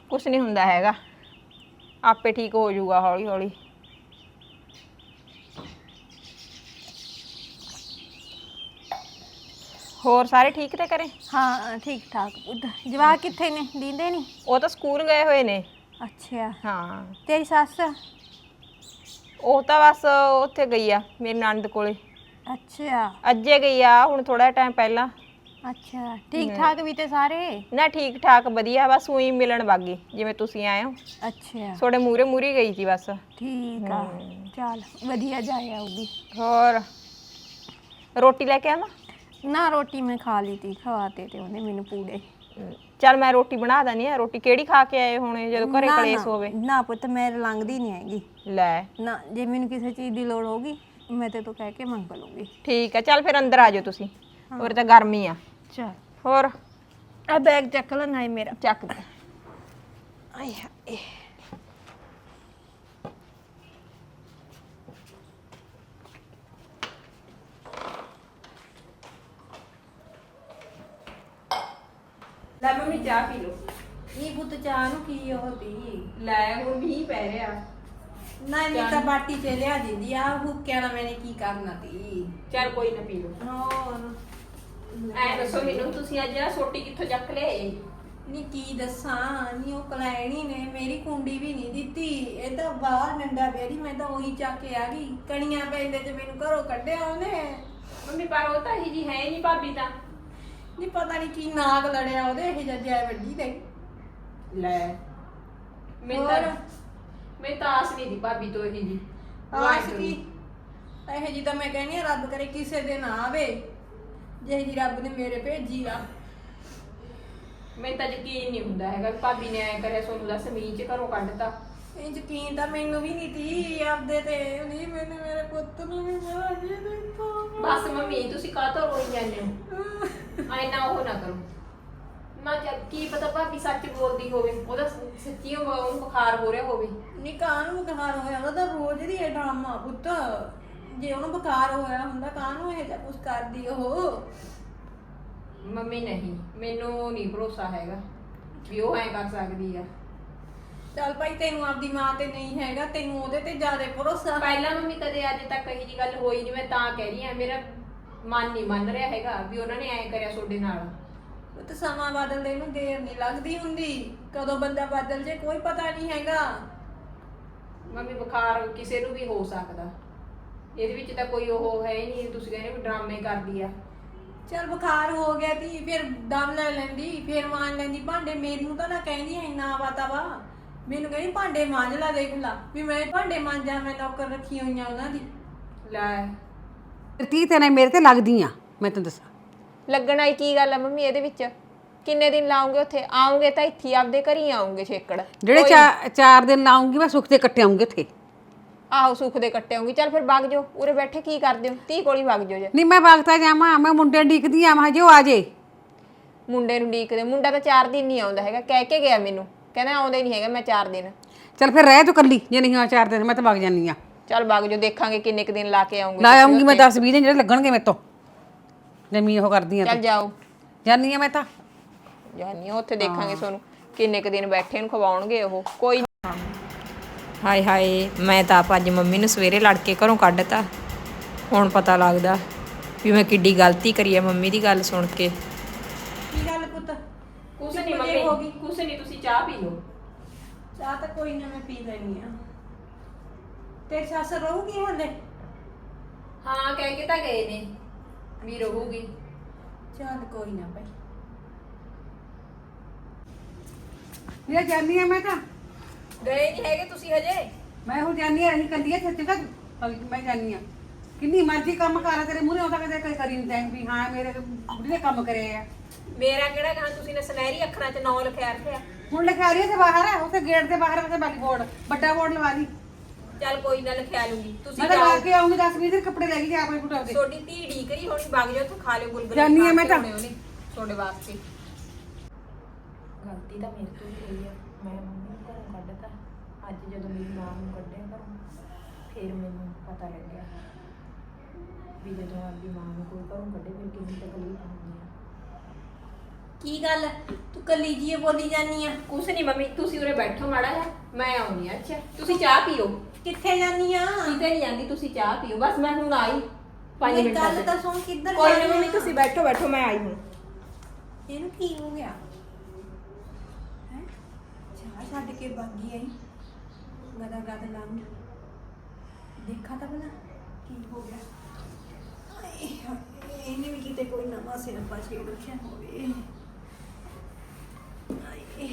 ਕੁਝ ਨਹੀਂ ਹੁੰਦਾ ਹੈਗਾ। ਆਪੇ ਠੀਕ ਹੋ ਜਾਊਗਾ ਹੌਲੀ ਹੌਲੀ। ਹੋਰ ਸਾਰੇ ਠੀਕ ਤੇ ਕਰੇ ਹਾਂ ਠੀਕ ਠਾਕ ਪੁੱਤ। ਜਵਾਕ ਕਿੱਥੇ ਨੇ? ਦੀਂਦੇ ਨਹੀਂ? ਉਹ ਤਾਂ ਸਕੂਲ ਗਏ ਹੋਏ ਨੇ। ਅੱਛਾ। ਹਾਂ। ਤੇਰੀ ਸੱਸ? ਉਹ ਤਾਂ ਬਸ ਉੱਥੇ ਗਈ ਆ ਮੇਰੀ ਨਣਦ ਕੋਲੇ। ਅੱਛਾ। ਅੱਜੇ ਗਈ ਆ ਹੁਣ ਥੋੜਾ ਟਾਈਮ ਪਹਿਲਾਂ। ਅੱਛਾ ਠੀਕ ਠਾਕ ਵੀ ਤੇ ਸਾਰੇ? ਨਾ ਠੀਕ ਠਾਕ ਵਧੀਆ ਬਸ ਉਹੀ ਮਿਲਣ ਵਾਗੀ ਜਿਵੇਂ ਤੁਸੀਂ ਆਏ ਹੋ। ਅੱਛਾ। ਤੁਹਾਡੇ ਮੂਰੇ ਮੂਰੇ ਗਈ ਸੀ ਬਸ। ਠੀਕ ਆ ਚੱਲ ਵਧੀਆ ਜਾਏ ਆਉਗੀ ਹੋਰ? ਰੋਟੀ ਲੈ ਕੇ ਆਵਾਂ? ਨਾ ਰੋਟੀ ਮੈਂ ਖਾ ਲਈ ਤੀ ਖਵਾਤੇ ਤੇ ਉਹਨੇ ਮੈਨੂੰ ਪੂੜੇ। ਚੱਲ ਮੈਂ ਰੋਟੀ ਬਣਾ ਦਨੀ ਆ ਰੋਟੀ ਕਿਹੜੀ ਖਾ ਕੇ ਆਏ ਹੋਣੇ ਜਦੋਂ ਘਰੇ ਨਾ, ਕਲੇਸ਼ ਨਾ, ਹੋਵੇ? ਨਾ ਪੁੱਤ ਮੈਂ ਲੰਘਦੀ ਨਹੀਂ ਹੈਗੀ। ਲੈ। ਨਾ ਜੇ ਮੈਨੂੰ ਕਿਸੇ ਚੀਜ਼ ਦੀ ਲੋੜ ਹੋਗੀ ਮੈਂ ਤੇ ਤੋਂ ਕਹਿ ਕੇ ਮੰਗ ਲੂੰਗੀ ਠੀਕ ਆ ਚੱਲ ਫਿਰ ਅੰਦਰ ਆ ਜਾਓ ਤੁਸੀਂ। ਹੋਰ ਤਾਂ ਗਰਮੀ ਆ। ਚਲ। ਹੋਰ? ਆ ਬੈਗ ਚੱਕ ਲੈ ਨਾ ਮੇਰਾ। ਚੱਕ ਦੇ। ਆਏ ਹਾਏ। ਲੈ ਮੰਮੀ ਚਾਹ ਪੀ ਲਓ। ਇਹ ਪੁੱਤ ਚਾਹ ਨੂੰ ਕੀ ਹੋਤੀ ਲੈ ਹੁਣ ਮੀਂਹ ਪੈ ਰਿਹਾ। ਨਾ ਮੈਂ ਤਾਂ ਬਾਟੀ ਤੇ ਲਿਆ ਦਿੰਦੀ ਆ ਹੁੱਕਿਆ ਨਾ ਮੈਨੇ ਕੀ ਕਰਨਾ ਤੀ। ਚੱਲ ਕੋਈ ਨਾ ਪੀ ਲਓ। ਹੋਰ? ਐ ਦੱਸੋ ਮੈਨੂੰ ਤੁਸੀਂ ਅੱਜ ਆ ਸੋਟੀ ਕਿੱਥੋਂ ਚੱਕ ਲਿਆਏ? ਨੀ ਕੀ ਦੱਸਾਂ ਨੀ ਉਹ ਕਲੈਣੀ ਨੇ ਮੇਰੀ ਕੁੰਡੀ ਵੀ ਨਹੀਂ ਦਿੱਤੀ। ਇਹ ਤਾਂ ਬਾਹਰ ਨੰਡਾ ਬੇੜੀ ਮੈਂ ਤਾਂ ਉਹੀ ਚੱਕ ਕੇ ਆ ਗਈ। ਕਣੀਆਂ ਪੈਂਦੇ ਤੇ ਮੈਨੂੰ ਘਰੋਂ ਕੱਢਿਆ ਉਹਨੇ। ਮੰਮੀ ਪਰ ਉਹ ਤਾਂ ਹੀ ਜੀ ਹੈ ਨਹੀਂ ਭਾਬੀ ਤਾਂ। ਨੀ ਪਤਾ ਨਹੀਂ ਕੀ ਨਾਗ ਲੜਿਆ ਉਹਦੇ ਇਹ ਜੱਜਿਆ ਵੱਡੀ ਤੇ। ਲੈ। ਮੈਂ ਤਾਂ ਹੋਰ? ਮੈਂ ਤਾਂ ਆਸ ਨਹੀਂ ਦੀ ਭਾਬੀ ਤੋਂ ਇਹ ਜੀ ਆਸ ਕੀ? ਇਹ ਜੀ ਤਾਂ ਮੈਂ ਕਹਿੰਦੀ ਆ ਰੱਬ ਕਰੇ ਕਿਸੇ ਦੇ ਨਾ ਆਵੇ। ਜੇ ਜੀ ਰੱਬ ਨੇ ਮੇਰੇ ਭੇਜੀ ਆ। ਮੈਂ ਤਾਂ ਯਕੀਨ ਨਹੀਂ ਹੁੰਦਾ ਹੈਗਾ ਵੀ ਭਾਬੀ ਨੇ ਐ ਕਰਿਆ ਸੋਨੂੰ ਦਾ ਸਮੀਨ ਚ ਘਰੋਂ ਕੱਢਤਾ। ਇਹ ਯਕੀਨ ਤਾਂ ਮੈਨੂੰ ਵੀ ਨਹੀਂ ਤੀ ਆਪਦੇ ਤੇ ਨਹੀਂ ਮੈਨੂੰ ਮੇਰੇ ਪੁੱਤ ਨੂੰ ਵੀ ਮਾਰ ਦੇ ਦਿੱਤਾ ਬਸ ਮੰਮੀ ਤੁਸੀਂ ਕਾਹਤੋਂ ਰੋਈ ਜਾਂਦੇ ਹੋ? ਐ ਨਾ ਉਹ ਨਾ ਕਰੋ। ਨਾ ਚੱਲ ਕੀ ਪਤਾ ਭਾਬੀ ਸੱਚ ਬੋਲਦੀ ਹੋਵੇ ਉਹਦਾ ਸੱਚੀ ਉਹ- ਬੁਖਾਰ ਹੋ ਰਿਹਾ ਹੋਵੇ। ਨਿਕਾਹ ਨੂੰ ਬੁਖਾਰ ਹੋਇਆ ਉਹਦਾ ਤਾਂ ਰੋਜ਼ ਦੀ ਇਹ ਡਰਾਮਾ ਪੁੱਤ। ਜੇ ਉਹਨੂੰ ਬੁਖਾਰ ਹੋਇਆ ਹੁੰਦਾ ਕਾਹਨੂੰ ਇਹ ਜਿਹਾ ਕੁਝ ਕਰਦੀ ਉਹ। ਮੰਮੀ ਨਹੀਂ ਮੈਨੂੰ ਨਹੀਂ ਭਰੋਸਾ ਹੈਗਾ ਵੀ ਉਹ ਐ ਕਰ ਸਕਦੀ ਆ। ਚੱਲ ਭਾਈ ਤੈਨੂੰ ਆਪਦੀ ਮਾਂ ਤੇ ਨਹੀਂ ਹੈਗਾ ਤੈਨੂੰ ਉਹਦੇ ਤੇ ਜ਼ਿਆਦਾ ਭਰੋਸਾ। ਪਹਿਲਾਂ ਮੰਮੀ ਕਦੇ ਅੱਜ ਤੱਕ ਇਹੀ ਜੀ ਗੱਲ ਹੋਈ ਨਹੀਂ ਮੈਂ ਤਾਂ ਕਹਿ ਰਹੀ ਆ ਮੇਰਾ ਮਨ ਨਹੀਂ ਮੰਨ ਰਿਹਾ ਹੈਗਾ ਵੀ ਉਹਨਾਂ ਨੇ ਐ ਕਰਿਆ ਤੁਹਾਡੇ ਨਾਲ। ਉਹ ਤਾਂ ਸਮਾਂ ਬਦਲਦੇ ਨੂੰ ਦੇਰ ਨਹੀਂ ਲੱਗਦੀ ਹੁੰਦੀ ਕਦੋਂ ਬੰਦਾ ਬਦਲ ਜੇ ਕੋਈ ਪਤਾ ਨਹੀਂ ਹੈਗਾ। ਮੰਮੀ ਬੁਖਾਰ ਕਿਸੇ ਨੂੰ ਵੀ ਹੋ ਸਕਦਾ। ਇਹਦੇ ਵਿੱਚ ਤਾਂ ਕੋਈ ਉਹ ਹੈ ਹੀ ਨਹੀਂ ਤੁਸੀਂ ਕਹਿੰਦੇ ਵੀ ਡਰਾਮੇ ਕਰਦੀ ਆ। ਚੱਲ ਬੁਖਾਰ ਹੋ ਗਿਆ ਤੀ ਫਿਰ ਦਮ ਲੈ ਲੈਂਦੀ ਫਿਰ ਮਾਨ ਲੈਂਦੀ। ਭਾਂਡੇ ਮੈਨੂੰ ਤਾਂ ਨਾ ਕਹਿੰਦੀ ਇੰਨਾ ਵਾਤਾ ਵਾ। ਮੈਨੂੰ ਕਹਿੰਦੀ ਭਾਂਡੇ ਮਾਂਜ ਲਾ ਦੇਖ ਲਾ ਵੀ ਮੈਂ ਭਾਂਡੇ ਮਾਂਜਾਂ ਮੈਂ ਨੌਕਰ ਰੱਖੀ ਹੋਈਆਂ ਉਹਨਾਂ ਦੀ। ਲੈ। ਤੀ ਤੇ ਨੇ ਮੇਰੇ ਤੇ ਲੱਗਦੀ ਆ ਮੈਂ ਤੈਨੂੰ ਦੱਸਾਂ। ਲੱਗਣ ਆਈ ਕੀ ਗੱਲ ਆ ਮੰਮੀ ਇਹਦੇ ਵਿੱਚ? ਕਿੰਨੇ ਦਿਨ ਲਾਉਂਗੇ ਉੱਥੇ? ਆਉਂਗੇ ਤਾਂ ਇੱਥੇ ਹੀ ਆਪਦੇ ਘਰ ਹੀ ਆਉਂਗੇ ਛੇਕੜ। ਜਿਹੜੇ ਚਾਰ ਦਿਨ ਲਾਉਂਗੀ ਮੈਂ ਸੁੱਖ ਤੇ ਕੱਟੇ ਆਉਂਗੀ ਉੱਥੇ। ਆਹੋ ਸੁੱਖ ਦੇ ਕੱਟੇ ਆਉਂਗੀ ਚੱਲ ਫਿਰ ਵਗ ਜਾਓ। ਉਰੇ ਬੈਠੇ ਕੀ ਕਰਦੇ ਹੋ? ਤੀ ਕੋਲੀ ਵਗ ਜਾਓ ਜੇ। ਨਹੀਂ ਮੈਂ ਵਗਤਾ ਜਾਵਾਂ। ਮੈਂ ਮੁੰਡੇ ਡੀਕਦੀ ਆ ਮੈਂ ਜੋ ਆ ਜੇ। ਮੁੰਡੇ ਨੂੰ ਡੀਕਦੇ। ਮੁੰਡਾ ਤਾਂ 4 ਦਿਨ ਨਹੀਂ ਆਉਂਦਾ ਹੈਗਾ। ਕਹਿ ਕੇ ਗਿਆ ਮੈਨੂੰ। ਕਹਿੰਦਾ ਆਉਂਦਾ ਹੀ ਨਹੀਂ ਹੈਗਾ ਮੈਂ 4 ਦਿਨ। ਚੱਲ ਫਿਰ ਰਹਿ ਤੂੰ ਕੱਲੀ ਜੇ ਨਹੀਂ ਆ ਚਾਰ ਦਿਨ ਮੈਂ ਤਾਂ ਵਗ ਜਾਨੀ ਆ। ਚੱਲ ਵਗ ਜਾਓ ਦੇਖਾਂਗੇ ਕਿੰਨੇ ਕੁ ਦਿਨ ਲਾ ਕੇ ਆਉਂਗੇ। ਲਾ ਆਉਂਗੀ ਮੈਂ 10 20 ਦਿਨ ਜਿਹੜੇ ਲੱਗਣਗੇ ਮੇਰੇ ਤੋਂ। ਜਮੀ ਉਹ ਕਰਦੀ ਆ ਚੱਲ ਜਾਓ। ਜਾਨੀ ਆ ਮੈਂ ਤਾਂ। ਜਾਨੀ ਆ, ਉੱਥੇ ਦੇਖਾਂਗੇ ਤੁਹਾਨੂੰ। ਕਿੰਨੇ ਕੁ ਦਿਨ ਬੈਠੇ ਨੂੰ ਖਵਾਉਣਗੇ ਉਹ। ਕੋਈ ਹਾਏ ਹਾਏ ਮੈਂ ਤਾਂ ਆਪ ਅੱਜ ਮੰਮੀ ਨੂੰ ਸਵੇਰੇ ਲੜ ਕੇ ਘਰੋਂ ਕੱਢਤਾ। ਹੁਣ ਪਤਾ ਲੱਗਦਾ ਵੀ ਮੈਂ ਕਿੱਡੀ ਗਲਤੀ ਕਰੀ ਹੈ ਮੰਮੀ ਦੀ ਗੱਲ ਸੁਣ ਕੇ। ਕੀ ਗੱਲ ਪੁੱਤ? ਕੁਛ ਨਹੀਂ ਨਹੀਂ ਮੰਮੀ, ਮੰਮੀ ਕੁਛ ਨਹੀਂ ਤੁਸੀਂ ਚਾਹ ਪੀ ਲਓ। ਚਾਹ ਤਾਂ ਕੋਈ ਨਾ ਮੈਂ ਪੀ ਲੈਣੀ ਆ ਤੇ ਸੱਸ ਰਹੂਗੀ ਹਲੇ? ਹਾਂ ਕਹਿ ਕੇ ਤਾਂ ਗਏ ਨੇ ਵੀ ਰਹੂਗੀ। ਚੱਲ ਕੋਈ ਨਾ ਭਾਈ। ਇਹ ਜਾਨੀ ਆ ਮੈਂ ਤਾਂ। ਗਏ ਨਹੀਂ ਹੈਗੇ ਤੁਸੀਂ ਹਜੇ? ਮੈਂ ਉਹ ਜਾਨੀ ਆ ਰਹੀ ਕੰਦੀ ਆ ਸੱਚ ਤੱਕ। ਮੈਂ ਜਾਨੀ ਆ ਕਿੰਨੀ ਮਰਜ਼ੀ ਕੰਮ ਕਰਾ ਤੇਰੇ ਮੂਹਰੇ ਆਉਂਦਾ ਕਦੇ ਕੋਈ ਕਰੀ ਨਹੀਂ ਤੈਨੂੰ ਵੀ ਹਾਂ ਮੇਰੇ ਨੇ ਕੰਮ ਕਰਿਆ ਆ। ਮੇਰਾ ਕਿਹੜਾ ਕਹਾਂ ਤੁਸੀਂ ਨੇ ਸੁਨਹਿਰੀ ਅੱਖਰਾਂ 'ਚ ਨਾਂ ਲਿਖਿਆ ਰੱਖਿਆ। ਹੁਣ ਲਿਖਾ ਰਹੀ ਤੇ ਬਾਹਰ ਹੈ ਉੱਥੇ ਗੇਟ ਦੇ ਬਾਹਰ ਉੱਥੇ ਬਾਕੀ ਬੋਰਡ ਵੱਡਾ ਬੋਰਡ ਲਵਾ ਲਈ। ਚੱਲ ਕੋਈ ਨਾ ਲਿਖਿਆ ਲੂੰਗੀ। ਤੁਸੀਂ ਮੈਂ ਤਾਂ ਲਾ ਜਾਓ। ਕੇ ਆਉਂਗੀ 10 20 ਦਿਨ ਕੱਪੜੇ ਲੈ ਕੇ ਜਾ ਆਪਣੇ ਪੁੱਟਾਂ ਦੇ ਤੁਹਾਡੀ ਧੀ ਢੀਕਰੀ ਹੋਣੀ ਵਗ ਜਾਓ ਉੱਥੇ ਖਾ ਲਿਓ ਗੁਲਗੁਲੇ ਹਾਂ ਖਾ ਮੈਂ ਕੇ ਤਾਂ। ਆਉਣੇ ਉਹਨੇ ਤੁਹਾਡੇ ਵਾਸਤੇ। ਗਲਤੀ ਤਾਂ ਮੇਰੇ ਤੋਂ ਹੀ ਹੋਈ ਆ ਮੈਂ ਮੰਮੀ ਨੂੰ ਘਰੋਂ ਕੱਢਤਾ ਅੱਜ ਜਦੋਂ ਮੇਰੀ ਮਾਂ ਨੂੰ ਕੱਢਿਆ ਘਰੋਂ ਫਿਰ ਮੈਨੂੰ ਪਤਾ ਲੱਗਿਆ ਵੀ ਜਦੋਂ ਆਪਦੀ ਮਾਂ ਨੂੰ ਕੋਈ ਘਰੋਂ ਕੱਢੇ ਫਿਰ ਕਿੰਨੀ ਤਕਲੀਫ ਹੁੰਦੀ ਆ। ਕੀ ਗੱਲ? ਤੂੰ ਕੱਲੀ ਜੀਏ ਬੋਲੀ ਜਾਨੀ ਆ। ਕੁਛ ਨਹੀਂ ਮੰਮੀ ਤੁਸੀਂ ਉਰੇ ਬੈਠੋ ਮਾੜਾ ਜਿਹਾ ਮੈਂ ਆਉਣੀ ਆ ਅੱਛਾ? ਤੁਸੀਂ ਚਾਹ ਪੀਓ। ਕਿੱਥੇ ਜਾਨੀ ਆ? ਕਿਤੇ ਨਹੀਂ ਜਾਂਦੀ ਤੁਸੀਂ ਚਾਹ ਪੀਓ। ਬਸ ਮੈਂ ਹੁਣ ਆਈ 5 ਮੇਰੀ ਮਿੰਟਾਂ ਗੱਲ ਤਾਂ ਸੁਣ ਕਿੱਧਰ ਕੋਈ ਨਹੀਂ ਮੰਮੀ? ਤੁਸੀਂ ਬੈਠੋ ਬੈਠੋ ਮੈਂ ਆਈ ਹੁਣ। ਇਹਨੂੰ ਕੀ ਹੋ ਗਿਆ? ਹੈ? ਚਾਹ ਛੱਡ ਕੇ ਬਾਗੀ ਆਈ। ਗਦਾ ਗਦ ਲੰਘ। ਦੇਖਾ ਤਾਂ ਬਣਾ ਕੀ ਹੋ ਗਿਆ। ਹਾਏ, ਇਹਨੇ ਵੀ ਕਿਤੇ ਕੋਈ ਨਵਾਂ ਸਿਰਪਾ ਛੇੜ ਰੱਖਿਆ ਹੋਵੇ। ਆਏ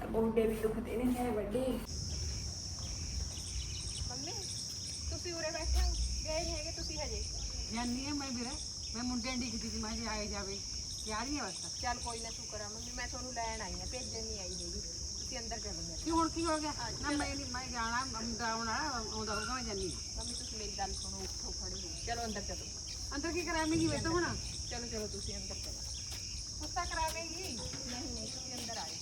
ਤਾਂ ਗੋਡੇ ਵੀ ਦੁਖਦੇ ਨੇ ਹੈ ਵੱਡੇ। ਮੰਮੀ ਤੁਸੀਂ ਉਰੇ ਬੈਠੇ ਹੋ। ਗਏ ਹੈਗੇ ਤੁਸੀਂ ਹਜੇ। ਜਾਨੀ ਆ ਮੈਂ ਵੀਰੇ। ਮੈਂ ਮੁੰਡੇ ਡੀਕਦੀ ਸੀ ਮੈਂ ਜੇ ਆਏ ਜਾਵੇ। ਯਾਰ ਹੀ ਆ ਬਸ। ਚੱਲ ਕੋਈ ਨਾ ਸ਼ੁਕਰ ਆ ਮੰਮੀ ਮੈਂ ਤੁਹਾਨੂੰ ਲੈਣ ਆਈ ਆ ਭੇਜਣ ਨਹੀਂ ਆਈ ਹੈਗੀ। ਅੰਦਰ ਮੇਰੇ ਕੀ ਹੁਣ ਕੀ ਹੋ ਗਿਆ? ਨਾ ਮੈਂ ਨਹੀਂ ਮੈਂ ਜਾਣਾ ਮੁੰਡਾ ਆਉਣਾ ਆਉਂਦਾ ਹੋਊਗਾ ਮੈਂ ਜਾਨੀ ਮੰਮੀ ਤੁਸੀਂ ਮੇਰੀ ਗੱਲ ਸੁਣੋ ਉੱਠੋ ਖੜੇ ਹੋ ਚਲੋ ਅੰਦਰ ਚਲੋ। ਅੰਦਰ ਕੀ ਕਰਾਵੇਂਗੀ ਵੇ ਤਾਂ ਹੁਣ? ਚਲੋ ਚਲੋ ਤੁਸੀਂ ਅੰਦਰ ਚਲੋ। ਗੁੱਸਾ ਕਰਾਵੇਂਗੀ? ਨਹੀਂ ਨਹੀਂ ਤੁਸੀਂ ਅੰਦਰ ਆਓ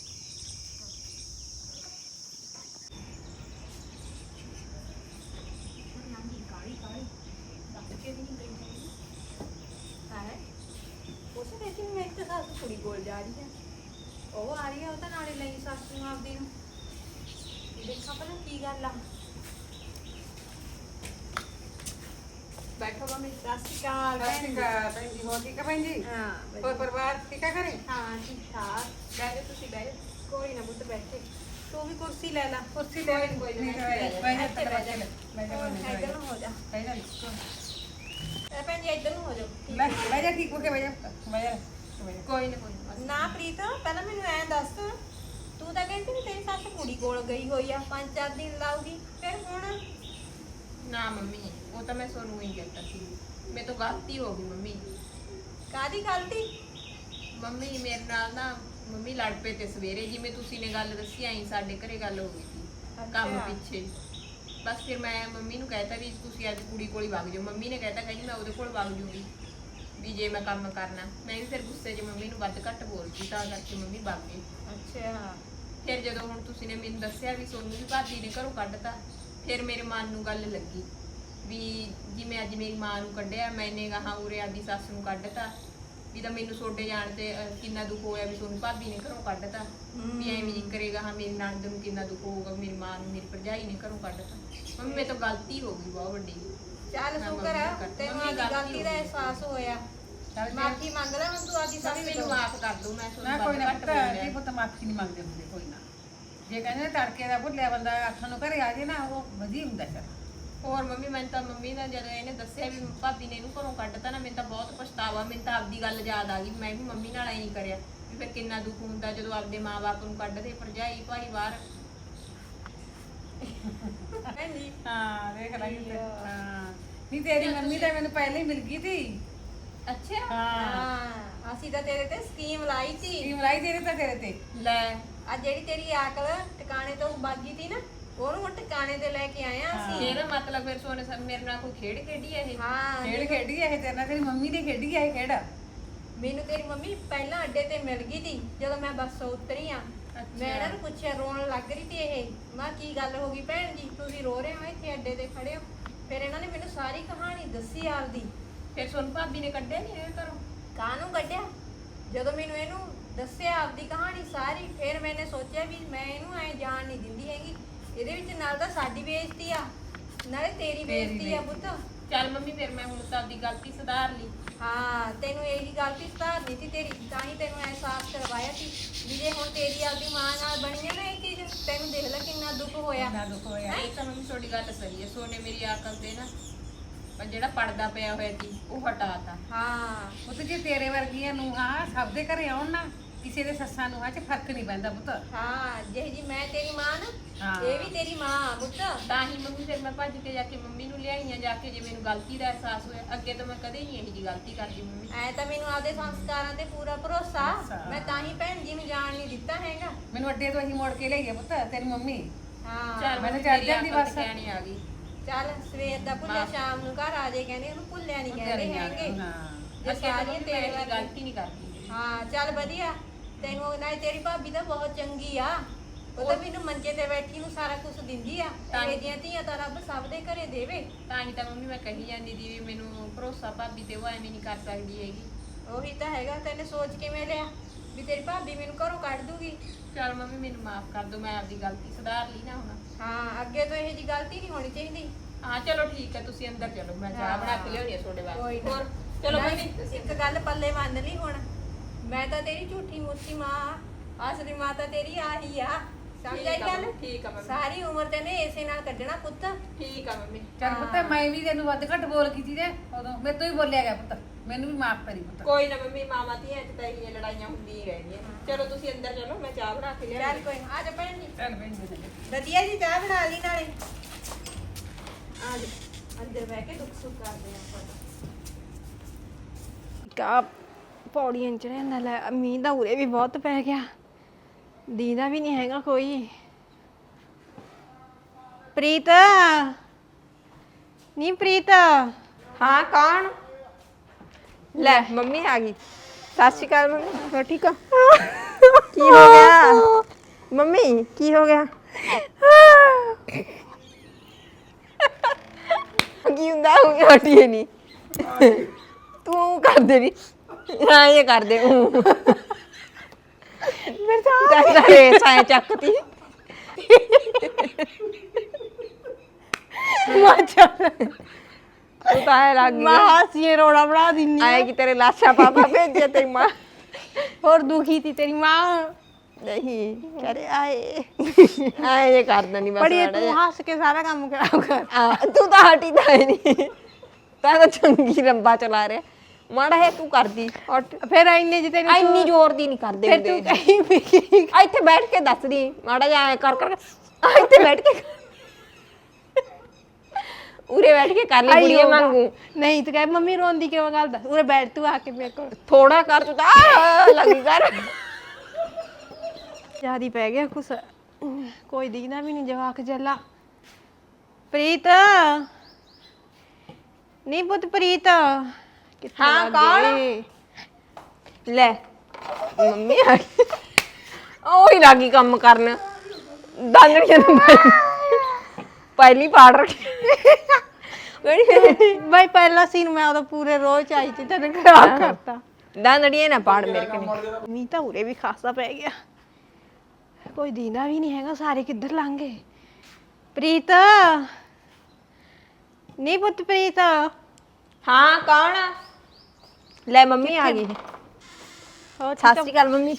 ਉਸ ਦੇ ਕਿ ਮੈਂ ਤਾਂ ਸਾਸ ਕੁੜੀ ਕੋਲ ਜਾ ਰਹੀ ਹੈ ਉਹ ਆ ਰਹੀ ਹੈ ਉਹ ਤਾਂ ਨਾਲੇ ਲਈ ਸੱਸ ਨੂੰ ਆਪਦੀ ਨੂੰ ਦੇਖਾ ਪਹਿਲਾਂ ਕੀ ਗੱਲ ਆ ਬੈਠੋ ਮੰਮੀ ਸਤਿ ਸ਼੍ਰੀ ਅਕਾਲ ਭੈਣ ਜੀ। ਜੀ ਹੋ ਠੀਕ ਹੈ ਭੈਣ ਜੀ? ਹਾਂ ਹੋਰ ਵਧੀਆ। ਪਰਿਵਾਰ ਠੀਕ ਹੈ ਘਰੇ? ਹਾਂ ਠੀਕ ਠਾਕ। ਬਹਿ ਜਾਓ ਤੁਸੀਂ ਬਹਿ ਜਾਓ। ਕੋਈ ਨਾ ਬੁੱਤ ਬੈਠੇ। ਤੂੰ ਵੀ ਕੁਰਸੀ ਲੈ ਲੈ। ਕੁਰਸੀ ਲੈ ਕੋਈ ਨਹੀਂ ਜਾ। ਇੱਥੇ ਬਹਿ ਜਾ। ਇੱਧਰ ਨੂੰ ਹੋ ਜਾ। ਜਾ। ਇਹ ਭੈਣ ਜੀ ਇੱਧਰ ਨੂੰ ਹੋ ਜਾ ਬਹਿ ਬਹਿ ਜਾ ਠੀਕ ਹੋ ਕੇ ਬਹਿ ਜਾ। ਬਹਿ ਜਾ ਬਹਿ ਜਾ। ਕੋਈ ਨਾ ਕੋਈ ਨਾ। ਨਾ ਪ੍ਰੀਤ ਪਹਿਲਾਂ ਮੈਨੂੰ ਐਂ ਦੱਸ। ਤੂੰ ਤਾਂ ਕਹਿੰਦੀ ਵੀ ਤੇਰੀ ਸੱਸ ਕੁੜੀ ਕੋਲ ਗਈ ਹੋਈ ਆ ਪੰਜ ਚਾਰ ਦਿਨ ਲਾਊਗੀ। ਫਿਰ ਹੁਣ? ਨਾ ਮੰਮੀ ਉਹ ਤਾਂ ਮੈਂ ਤੁਹਾਨੂੰ ਹੀ ਕਹਿੰਦਾ ਸੀ। ਮੇਰੇ ਤੋਂ ਗਲਤੀ ਹੋ ਗਈ ਮੰਮੀ। ਕਾਦੀ ਗਲਤੀ? ਮੰਮੀ ਮੇਰੇ ਨਾਲ ਨਾ ਮੰਮੀ ਲੜ ਪਏ ਤੇ ਸਵੇਰੇ ਜਿਵੇਂ ਤੁਸੀਂ ਨੇ ਗੱਲ ਦੱਸੀ ਆਈ ਸਾਡੇ ਘਰੇ ਗੱਲ ਹੋ ਗਈ ਸੀ ਕੰਮ ਅੱਛਾ। ਪਿੱਛੇ। ਬਸ ਫਿਰ ਮੈਂ ਮੰਮੀ ਨੂੰ ਕਹਿਤਾ ਵੀ ਤੁਸੀਂ ਅੱਜ ਕੁੜੀ ਕੋਲ ਹੀ ਵਗ ਜਾਓ। ਮੰਮੀ ਨੇ ਕਹਿਤਾ ਕਹਿੰਦੀ ਮੈਂ ਉਹਦੇ ਕੋਲ ਵਗ ਜੂਗੀ ਵੀ ਜੇ ਮੈਂ ਕੰਮ ਕਰਨਾ। ਮੈਂ ਵੀ ਫਿਰ ਗੁੱਸੇ 'ਚ ਮੰਮੀ ਨੂੰ ਵੱਧ ਘੱਟ ਬੋਲਦੀ ਤਾਂ ਕਰਕੇ ਮੰਮੀ ਵਗ ਗਈ। ਅੱਛਾ। ਫਿਰ ਜਦੋਂ ਹੁਣ ਤੁਸੀਂ ਨੇ ਮੈਨੂੰ ਦੱਸਿਆ ਵੀ ਸੋਨੂੰ ਵੀ ਭਾਬੀ ਨੇ ਘਰੋਂ ਕੱਢਤਾ ਫਿਰ ਮੇਰੇ ਮਨ ਨੂੰ ਗੱਲ ਲੱਗੀ। ਵੀ ਜਿਵੇਂ ਅੱਜ ਮੇਰੀ ਮਾਂ ਨੂੰ ਕੱਢਿਆ ਮੈਨੇ ਕਹਾ ਉਰੇ ਆਦੀ ਸੱਸ ਨੂੰ ਕੱਢਤਾ। ਵੀ ਤਾਂ ਮੈਨੂੰ ਛੋਟੇ ਜਾਣ ਤੇ ਅਹ, ਕਿੰਨਾ ਦੁੱਖ ਹੋਇਆ ਵੀ ਸੋਨੂੰ ਭਾਬੀ ਨੇ ਘਰੋਂ ਕੱਢਤਾ। ਵੀ ਐਵੇਂ ਜੀ ਕਰੇਗਾ ਹਾਂ ਮੇਰੀ ਨਣਦ ਨੂੰ ਕਿੰਨਾ ਦੁੱਖ ਹੋਊਗਾ ਮੇਰੀ ਮਾਂ ਨੂੰ ਮੇਰੀ ਭਰਜਾਈ ਨੇ ਘਰੋਂ ਕੱਢਤਾ। ਮੰਮੀ ਮੇਰੇ ਤੋਂ ਗਲਤੀ ਹੋ ਗਈ ਬਹੁਤ ਵੱਡੀ। ਚੱਲ ਸ਼ੁਕਰ ਆ ਤੈਨੂੰ ਆਪਣੀ ਗਲਤੀ ਦਾ। ਅਹਿਸਾਸ ਹੋਇਆ। ਚੱਲ ਮਾਫੀ ਮੰਗ ਲੈ ਹੁਣ ਤੂੰ ਆਦੀ ਸਭ ਸਭ ਮੈਨੂੰ ਮਾਫ ਕਰ ਦੋ ਮੈਂ ਨਾ ਤੁਹਾਨੂੰ ਕੋਈ ਨਾ ਪੁੱਤ ਜੀ ਪੁੱਤ ਮਾਫੀ ਨਹੀਂ ਮੰਗਦੇ ਹੁੰਦੇ ਕੋਈ ਨਾ। ਜੇ ਕਹਿੰਦੇ ਨੇ ਤੜਕੇ ਦਾ ਭੁੱਲਿਆ ਬੰਦਾ ਅੱਠਾਂ ਨੂੰ ਘਰੇ ਆ ਜੇ ਨਾ ਉਹ ਵਧੀਆ ਹੁੰਦਾ ਚੱਲ। ਹੋਰ ਮੰਮੀ ਮੈਨੂੰ ਤਾਂ ਮੰਮੀ ਦਾ ਜਦੋਂ ਇਹਨੇ ਦੱਸਿਆ ਵੀ ਭਾਬੀ ਨੇ ਇਹਨੂੰ ਘਰੋਂ ਕੱਢਤਾ ਨਾ ਮੈਨੂੰ ਤਾਂ ਬਹੁਤ ਪਛਤਾਵਾ ਮੈਨੂੰ ਤਾਂ ਆਪਦੀ ਗੱਲ ਯਾਦ ਆ ਗਈ ਮੈਂ ਵੀ ਮੰਮੀ ਨਾਲ ਐਂ ਹੀ ਕਰਿਆ ਵੀ ਫਿਰ ਕਿੰਨਾ ਦੁੱਖ ਹੁੰਦਾ ਜਦੋਂ ਆਪਦੇ ਮਾਪੇ ਨੂੰ ਕੱਢਦੇ ਭਰਜਾਈ ਭਾਈ ਬਾਹਰ ਕਹਿੰਦੀ ਹਾਂ ਦੇਖ ਲੈ ਕਿਤੇ। ਹਾਂ। ਨਹੀਂ ਤੇਰੀ ਮੰਮੀ ਤਾਂ ਮੈਨੂੰ ਪਹਿਲੇ ਹੀ ਮਿਲ ਗਈ ਸੀ। ਅੱਛਾ? ਹਾਂ। ਹਾਂ ਅਸੀਂ ਤਾਂ ਤੇਰੇ ਤੇ ਸਕੀਮ ਲਾਈ ਸੀ। ਕੀ ਮਲਾਈ ਤੇਰੇ ਤਾਂ ਤੇਰੇ ਤੇ। ਲੈ ਆ ਜਿਹੜੀ ਤੇਰੀ ਆਕਲ ਟਿਕਾਣੇ ਤੋਂ ਬਾਗੀ ਤੀ ਨਾ ਉਹਨੂੰ ਹੁਣ ਟਿਕਾਣੇ ਤੇ ਲੈ ਕੇ ਆਇਆ ਅਸੀਂ। ਇਹਦਾ ਮਤਲਬ ਫਿਰ ਸੋਨੇ ਸਾਹਿਬ ਮੇਰੇ ਨਾਲ ਕੋਈ ਖੇਡ ਖੇਡੀ ਹੈ ਇਹ? ਹਾਂ ਖੇਡ ਖੇਡੀ ਇਹ ਤੇਰੇ ਨਾਲ ਤੇਰੀ ਮੰਮੀ ਦੀ ਖੇਡੀ ਆ ਇਹ ਖੇਡ? ਮੈਨੂੰ ਤੇਰੀ ਮੰਮੀ ਪਹਿਲਾਂ ਅੱਡੇ ਤੇ ਮਿਲ ਗਈ ਸੀ ਜਦੋਂ ਮੈਂ ਬੱਸ ਉਤਰੀ ਆ। ਮੈਂ ਇਹਨਾਂ ਨੂੰ ਪੁੱਛਿਆ ਰੋਣ ਲੱਗ ਰਹੀ ਸੀ ਇਹ। ਮਾਂ ਕੀ ਗੱਲ ਹੋ ਗਈ ਭੈਣ ਜੀ? ਤੁਸੀਂ ਰੋ ਰਹੇ ਹੋ ਇੱਥੇ ਅੱਡੇ ਤੇ ਖੜੇ ਹੋ। ਫਿਰ ਇਹਨਾਂ ਨੇ ਮੈਨੂੰ ਸਾਰੀ ਕਹਾਣੀ ਦੱਸੀ ਆਪਦੀ। ਫਿਰ ਸੋਨ ਭਾਬੀ ਨੇ ਕੱਢਿਆ ਨਹੀਂ ਇਹ ਘਰੋਂ? ਕਾਹਨੂੰ ਕੱਢਿਆ? ਜਦੋਂ ਮੈਨੂੰ ਇਹਨੂੰ ਦੱਸਿਆ ਆਪਦੀ ਕਹਾਣੀ ਸਾਰੀ ਫਿਰ ਮੈਨੇ ਸੋਚਿਆ ਵੀ ਮੈਂ ਇਹਨੂੰ ਐ ਜਾਣ ਨਹੀਂ ਦਿੰਦੀ ਹੈਗੀ। ਇਹਦੇ ਵਿੱਚ ਨਾਲ ਤਾਂ ਸਾਡੀ ਬੇਇੱਜ਼ਤੀ ਆ ਨਾਲੇ ਤੇਰੀ ਬੇਇੱਜ਼ਤੀ ਆ ਪੁੱਤ। ਚੱਲ ਮੰਮੀ ਫਿਰ ਮੈਂ ਹੁਣ ਤਾਂ ਆਪਦੀ ਗਲਤੀ ਸੁਧਾਰ ਲਈ। ਹਾਂ ਤੈਨੂੰ ਇਹੀ ਗਲਤੀ ਸੁਧਾਰਨੀ ਸੀ ਤੇਰੀ ਤਾਂ ਹੀ ਤੈਨੂੰ ਅਹਿਸਾਸ ਕਰਵਾਇਆ ਸੀ ਵੀ ਜੇ ਹੁਣ ਤੇਰੀ ਆਪਦੀ ਮਾਂ ਨਾਲ ਬਣੀ ਹੈ ਨਾ ਇਹ ਚੀਜ਼ ਤੈਨੂੰ ਦੇਖ ਲੈ ਕਿੰਨਾ ਦੁੱਖ ਹੋਇਆ। ਨਾ ਦੁੱਖ ਹੋਇਆ। ਇਹ ਤਾਂ ਮੰਮੀ ਤੁਹਾਡੀ ਗੱਲ ਸਹੀ ਹੈ। ਸੋਨੇ ਮੇਰੀ ਆਕਲ ਤੇ ਨਾ ਪਰ ਜਿਹੜਾ ਪੜਦਾ ਪਿਆ ਹੋਇਆ ਸੀ ਉਹ ਹਟਾਤਾ। ਹਾਂ। ਪੁੱਤ ਜੇ ਤੇਰੇ ਵਰਗੀਆਂ ਨੂੰ ਹਾਂ ਸਭ ਦੇ ਘਰੇ ਆਉਣ ਨਾ ਕਿਸੇ ਦੇ ਸੱਸਾਂ ਨੂੰ ਚ ਫ਼ਰਕ ਨਹੀਂ ਪੈਂਦਾ ਪੁੱਤ। ਹਾਂ ਜਿਹੇ ਜੀ ਮੈਂ ਤੇਰੀ ਮਾਂ ਨਾ ਹਾਂ। ਇਹ ਵੀ ਤੇਰੀ ਮਾਂ ਆ ਪੁੱਤ। ਤਾਂ ਹੀ ਮੰਮੀ ਫਿਰ ਮੈਂ ਭੱਜ ਕੇ ਜਾ ਕੇ ਮੰਮੀ ਨੂੰ ਲਿਆਈਆਂ ਜਾ ਕੇ ਜੇ ਮੈਨੂੰ ਗਲਤੀ ਦਾ ਅਹਿਸਾਸ ਹੋਇਆ ਅੱਗੇ ਤਾਂ ਮੈਂ ਕਦੇ ਨਹੀਂ ਇਹੋ ਜੀ ਗਲਤੀ ਕਰਦੀ ਮੰਮੀ। ਐ ਤਾਂ ਮੈਨੂੰ ਆਪਦੇ ਸੰਸਕਾਰਾਂ ਤੇ ਪੂਰਾ ਭਰੋਸਾ। ਮੈਂ ਤਾਂ ਹੀ ਭੈਣ ਜੀ ਨੂੰ ਜਾਣ ਨਹੀਂ ਦਿੱਤਾ ਹੈਗਾ। ਮੈਨੂੰ ਅੱਡੇ ਤੋਂ ਹੀ ਮੋੜ ਕੇ ਲਿਆਈਏ ਪੁੱਤ ਤੇਰੀ ਮੰਮੀ। ਹਾਂ। ਚੱਲ ਮੈਂ ਤਾਂ ਤੇਰੀ ਜਾਂਦੀ ਬਸ। ਕਹਿਣੀ ਆ ਗਈ। ਚੱਲ ਸਵੇਰ ਦਾ ਭੁੱਲਿਆ ਸ਼ਾਮ ਨੂੰ ਘਰ ਆ ਜੇ ਕਹਿੰਦੇ ਉਹਨੂੰ ਭੁੱਲਿਆ ਨਹੀਂ ਕਹਿੰਦੇ ਹੈਗੇ। ਹਾਂ। ਜੇ ਅੱਗੇ ਸਾਰੀਆਂ ਤੇਰੇ ਗਲਤੀ ਨਹੀਂ ਕਰਦੀ। ਹਾਂ ਚੱਲ ਵਧੀਆ। ਤੈਨੂੰ ਨਾ ਤੇਰੀ ਭਾਬੀ ਤਾਂ ਬਹੁਤ ਚੰਗੀ ਆ। ਉਹ ਤਾਂ ਮੈਨੂੰ ਮੰਜੇ ਤੇ ਬੈਠੀ ਨੂੰ ਸਾਰਾ ਕੁਝ ਦਿੰਦੀ ਆ ਤਾਂ- ਇਹ ਦੀਆਂ ਧੀਆਂ ਤਾਂ ਰੱਬ ਸਭ ਦੇ ਘਰੇ ਦੇਵੇ। ਤਾਂ ਹੀ ਤਾਂ ਮੰਮੀ ਮੈਂ ਕਹੀ ਜਾਂਦੀ ਦੀ ਵੀ ਮੈਨੂੰ ਭਰੋਸਾ ਭਾਬੀ ਤੇ ਉਹ ਐਵੇਂ ਨਹੀਂ ਕਰ ਸਕਦੀ ਹੈਗੀ। ਉਹੀ ਤਾਂ ਹੈਗਾ ਤੈਨੇ ਸੋਚ ਕਿਵੇਂ ਲਿਆ? ਵੀ ਤੇਰੀ ਭਾਬੀ ਮੈਨੂੰ ਘਰੋਂ ਕੱਢ ਦੂਗੀ। ਚੱਲ ਮੰਮੀ ਮੈਨੂੰ ਮਾਫ ਕਰ ਦਿਓ ਮੈਂ ਆਪਦੀ ਗਲਤੀ ਸੁਧਾਰ ਲਈ ਨਾ ਹੁਣ। ਹਾਂ ਅੱਗੇ ਤੋਂ ਇਹੋ ਜੀ ਗਲਤੀ ਨਹੀਂ ਹੋਣੀ ਚਾਹੀਦੀ। ਹਾਂ ਚਲੋ ਠੀਕ ਹੈ ਤੁਸੀਂ ਅੰਦਰ ਚਲੋ ਮੈਂ ਚਾਹ ਬਣਾ ਕੇ ਲਿਆਉਣੀ ਹੈ ਤੁਹਾਡੇ ਵਾਸਤੇ। ਨਾ। ਹੋਰ ਚਲੋ ਨਹੀਂ, ਮੰਮੀ। ਇੱਕ ਗੱਲ ਪੱਲੇ ਮੰਨ ਲਈ ਹੁਣ। ਮੈਂ ਤਾਂ ਤੇਰੀ ਝੂਠੀ ਮੂਠੀ ਮਾਂ। ਅਸਲੀ ਮਾਂ ਤਾਂ ਤੇਰੀ ਆਹੀ ਆ। ਸਮਝ ਆਈ ਠੀਕ ਆ ਗੱਲ? ਮੰਮੀ, ਠੀਕ ਆ ਮੰਮੀ। ਸਾਰੀ ਉਮਰ ਤੈਨੇ ਇਸੇ ਨਾਲ ਕੱਢਣਾ ਪੁੱਤ। ਠੀਕ ਆ ਮੰਮੀ। ਚੱਲ ਪੁੱਤ ਮੈਂ ਵੀ ਤੈਨੂੰ ਵੱਧ ਘੱਟ ਬੋਲ ਕੀਤੀ ਤੇ ਉਦੋਂ ਮੇਰੇ ਤੋਂ ਹੀ ਬੋਲਿਆ ਗਿਆ ਪੁੱਤ। ਮੈਨੂੰ ਵੀ ਮਾਫ ਕਰੀ ਪੁੱਤ। ਕੋਈ ਨਾ ਮੰਮੀ ਮਾਮਾ ਧੀਆਂ ਚ ਤਾਂ ਇਹ ਲੜਾਈਆਂ ਹੁੰਦੀਆਂ ਹੀ ਰਹਿੰਦੀਆਂ। ਚਲੋ ਤੁਸੀਂ ਅੰਦਰ ਚਲੋ ਮੈਂ ਚਾਹ ਬਣਾ ਕੇ ਲਿਆ ਚੱਲ ਕੋਈ ਨਾ, ਆ ਜਾ ਭੈਣ ਜੀ। ਚੱਲ ਭੈਣ ਜੀ ਵਧੀਆ ਜੀ ਚਾਹ ਬਣਾ ਲਈ ਨਾਲੇ। ਆ ਜਾ ਅੰਦਰ ਬਹਿ ਕੇ ਦੁੱਖ ਸੁੱਖ ਕਰਦੇ ਆਪਾਂ। ਕਾ ਪੌੜੀਆਂ ਚੜ੍ਹਨ ਨਾਲ ਲੈ ਮੀਂਹ ਦਾ ਉਰੇ ਵੀ ਬਹੁਤ ਪੈ ਗਿਆ। ਦੀਦਾ ਵੀ ਨਹੀਂ ਹੈਗਾ ਕੋਈ। ਪ੍ਰੀਤ। ਨੀ ਪ੍ਰੀਤ। ਹਾਂ, ਕੌਣ? ਲੈ, ਮੰਮੀ ਆ ਗਈ। ਸਤਿ ਸ਼੍ਰੀ ਅਕਾਲ ਮੰਮੀ। ਹੋ ਠੀਕ ਆ ਕੀ ਹੋ ਗਿਆ? ਮੰਮੀ, ਕੀ ਹੋ ਗਿਆ? ਕੀ ਹੁੰਦਾ? ਹੁਣੀ ਹਟੀ ਨਹੀਂ ਤੂੰ ਕਰਦੇ ਵੀ ਹਾਂ, ਇਹ ਕਰ ਦੇ ਮੇਰੇ ਤਾਂ ਰੇ ਸਾਇ ਚੱਕਤੀ ਮਾਚਾ ਤੂੰ ਤਾਂ ਐ ਲੱਗ ਗਈ ਹਾਸੀਏ ਰੋਣਾ ਬਣਾ ਦਿੰਨੀ ਆਏ ਕਿ ਤੇਰੇ ਲਾਸ਼ਾ ਪਾਪਾ ਭੇਜਿਆ ਤੇਰੀ ਮਾਂ ਹੋਰ ਦੁਖੀ ਤੀ ਤੇਰੀ ਮਾਂ ਨਹੀਂ ਕਰੇ ਆਏ ਆਏ ਬਸ ਬੜੀ ਤੂੰ। ਹੱਸ ਕੇ ਸਾਰਾ ਕੰਮ ਖਰਾਬ ਕਰ ਆ, ਤੂੰ ਤਾਂ ਹਟੀ ਤਾਂ ਨਹੀਂ ਤਾਂ ਤਾਂ ਚੰਗੀ ਰੰਬਾ ਚਲਾ ਰਿਹਾ ਮਾੜਾ ਹੈ ਤੂੰ ਕਰਦੀ। ਫਿਰ ਇੰਨੇ ਜਿ ਤੈਨੂੰ ਇੰਨੀ ਜ਼ੋਰ ਦੀ ਨਹੀਂ ਕਰਦੇ ਫਿਰ ਤੂੰ ਹੁੰਦੇ ਕਹੀਂ ਵੀ ਆ ਇੱਥੇ ਬੈਠ ਕੇ ਦੱਸਦੀ ਮਾੜਾ ਜਿਹਾ ਐਂ ਕਰ ਕਰ ਆ ਇੱਥੇ ਬੈਠ ਕੇ ਉਰੇ ਬੈਠ ਕੇ ਕਰ ਲਈ ਕੁੜੀਏ ਮੰਗੂ ਨਹੀਂ ਤੂੰ ਕਹੇ ਮੰਮੀ ਰੋਂਦੀ ਕਿਉਂ ਗੱਲ ਦੱਸ। ਉਰੇ ਬੈਠ ਤੂੰ ਆ ਕੇ ਮੇਰੇ ਕੋਲ। ਥੋੜਾ ਕਰ ਤੂੰ ਤਾਂ ਆ, ਲੱਗੀ ਕਰ। ਜਿਆਦੀ ਪੈ ਗਿਆ ਕੁਛ ਕੋਈ ਦਿਖਦਾ ਵੀ ਨਹੀਂ ਜਵਾਕ ਜੱਲਾ। ਪ੍ਰੀਤ। ਨਹੀਂ ਪੁੱਤ ਪ੍ਰੀਤ। ਕਿੱਥੇ ਹਾਂ, ਕੌਣ? ਲੈ ਮੰਮੀ ਆ ਗਈ। ਉਹੀ ਲੱਗੀ ਕੰਮ ਕਰਨ। ਦਾਨੜੀਆਂ ਨੂੰ ਪਹਿਲੀ ਪਾੜ ਰੱਖੀ। ਬਈ ਪਹਿਲਾ ਸੀਨ ਮੈਂ ਉਹਦਾ ਪੂਰੇ ਰੋਜ਼ ਆਈ ਸੀ ਤੈਨੂੰ ਖਰਾਬ ਕਰਤਾ। ਦਾਨੜੀਆਂ ਨਾ ਪਾੜ ਮੇਰੇ ਕਨੇ। ਮੀਂਹ ਤਾਂ ਉਰੇ ਵੀ ਖਾਸਾ ਪੈ ਗਿਆ। ਕੋਈ ਦੀਂਦਾ ਵੀ ਨਹੀਂ ਹੈਗਾ ਸਾਰੇ ਕਿੱਧਰ ਲੰਘ ਗਏ? ਪ੍ਰੀਤ? ਨਹੀਂ ਪੁੱਤ ਪ੍ਰੀਤ? ਹਾਂ ਕੌਣ? ਆ? ਲੈ ਮੰਮੀ ਆ ਗਈ। ਹੋਰ ਸਤਿ ਸ਼੍ਰੀ ਅਕਾਲ ਮੰਮੀ।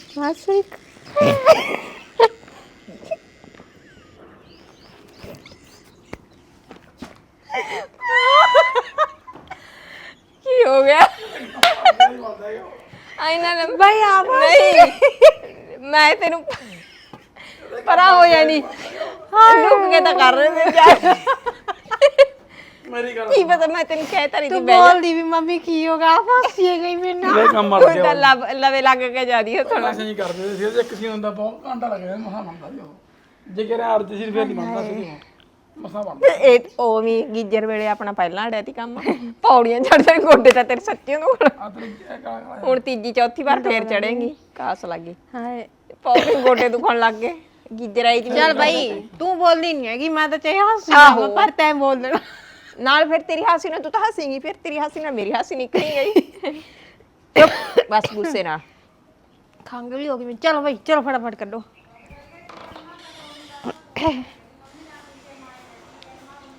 ਕੀ ਹੋ ਗਿਆ? ਆਇਨਾ ਨੇ ਬਈ ਆਪ ਨਹੀਂ। ਮੈਂ ਤੈਨੂੰ ਪਰਾ ਹੋ ਜਾਣੀ ਲੁਕ ਕੇ ਤਾਂ ਕਰ ਰਹੇ ਜਾ ਮੇਰੀ ਗੱਲ ਕੀ ਪਤਾ ਮੈਂ ਤੈਨੂੰ ਕਹਿ ਤਰੀ ਦੀ ਤੂੰ ਜਾ। ਬੋਲਦੀ ਵੀ ਮੰਮੀ ਕੀ ਹੋਗਾ ਫਾਸੀ ਗਈ ਮੇਰੇ ਨਾਲ। ਕੰਮ ਮਰ ਗਿਆ। ਲਵ ਲਵੇ ਲੱਗ ਕੇ ਜਾਦੀ ਹੈ ਥੋੜਾ ਅਸੀਂ ਨਹੀਂ ਕਰਦੇ ਸੀ ਇੱਕ ਸੀ ਹੁੰਦਾ ਬਹੁਤ ਘੰਟਾ ਲੱਗ ਜਾਂਦਾ ਮਸਾ ਬਣਦਾ ਜੀ ਉਹ। ਜੇ ਕਿਹੜਾ ਅਰਜ ਸੀ ਫਿਰ ਨਹੀਂ ਬਣਦਾ ਸੀ। ਮਸਾ ਬਣਦਾ ਇਹ ਉਹ ਵੀ ਗਿੱਜਰ ਵੇਲੇ ਆਪਣਾ ਪਹਿਲਾਂ ਅੜਿਆ ਤੀ ਕੰਮ। ਪੌੜੀਆਂ ਚੜ ਚੜ ਗੋਡੇ ਤਾਂ ਤੇਰੇ ਸੱਚੇ ਨੂੰ ਆ ਤੇਰੀ ਇਹ ਕਾਲਾ ਕਾਲਾ ਹੁਣ ਤੀਜੀ ਚੌਥੀ ਵਾਰ ਫੇਰ ਚੜੇਂਗੀ ਕਾਸ ਲੱਗੀ ਹਾਏ। ਪੌੜੀ ਗੋਡੇ ਦੁਖਣ ਲੱਗ ਗਏ। ਗਿੱਜਰ ਆਈ ਤੀ ਚੱਲ ਬਈ ਤੂੰ ਬੋਲਦੀ ਨਹੀਂ ਹੈਗੀ ਮੈਂ ਤਾਂ ਚਾਹੇ ਹੱਸੀ ਆਹੋ। ਜਾਵਾਂ, ਪਰ ਤੈਂ ਬੋਲ ਦੇਣਾ ਨਾਲ ਫਿਰ ਤੇਰੀ ਹਾਸੀ ਨਾਲ ਤੂੰ ਤਾਂ ਹੱਸੇਂਗੀ ਫਿਰ ਤੇਰੀ ਹਾਸੀ ਨਾਲ ਮੇਰੀ ਹਾਸੀ ਨਿਕਲ ਗਈ ਚੁੱਪ ਬਸ ਗੁੱਸੇ ਨਾਲ। ਖੰਗ ਵੀ ਹੋ ਗਈ ਮੈਨੂੰ। ਚਲੋ ਬਈ ਚਲੋ ਫਟਾਫਟ ਕੱਢੋ।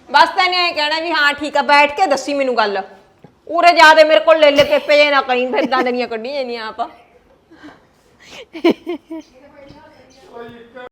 ਬਸ ਤਾਂ ਨਹੀਂ ਕਹਿਣਾ ਵੀ ਹਾਂ ਠੀਕ ਆ ਬੈਠ ਕੇ ਦੱਸੀ ਮੈਨੂੰ ਗੱਲ। ਉਰੇ ਜਾ ਦੇ ਮੇਰੇ ਕੋਲ ਲੈ ਲੈ ਕੇ ਪਏ ਨਾ ਕਰੀ ਫਿਰ ਦੰਦਨੀਆਂ ਕੱਢੀ ਜਾਂਦੀਆਂ ਆਪ।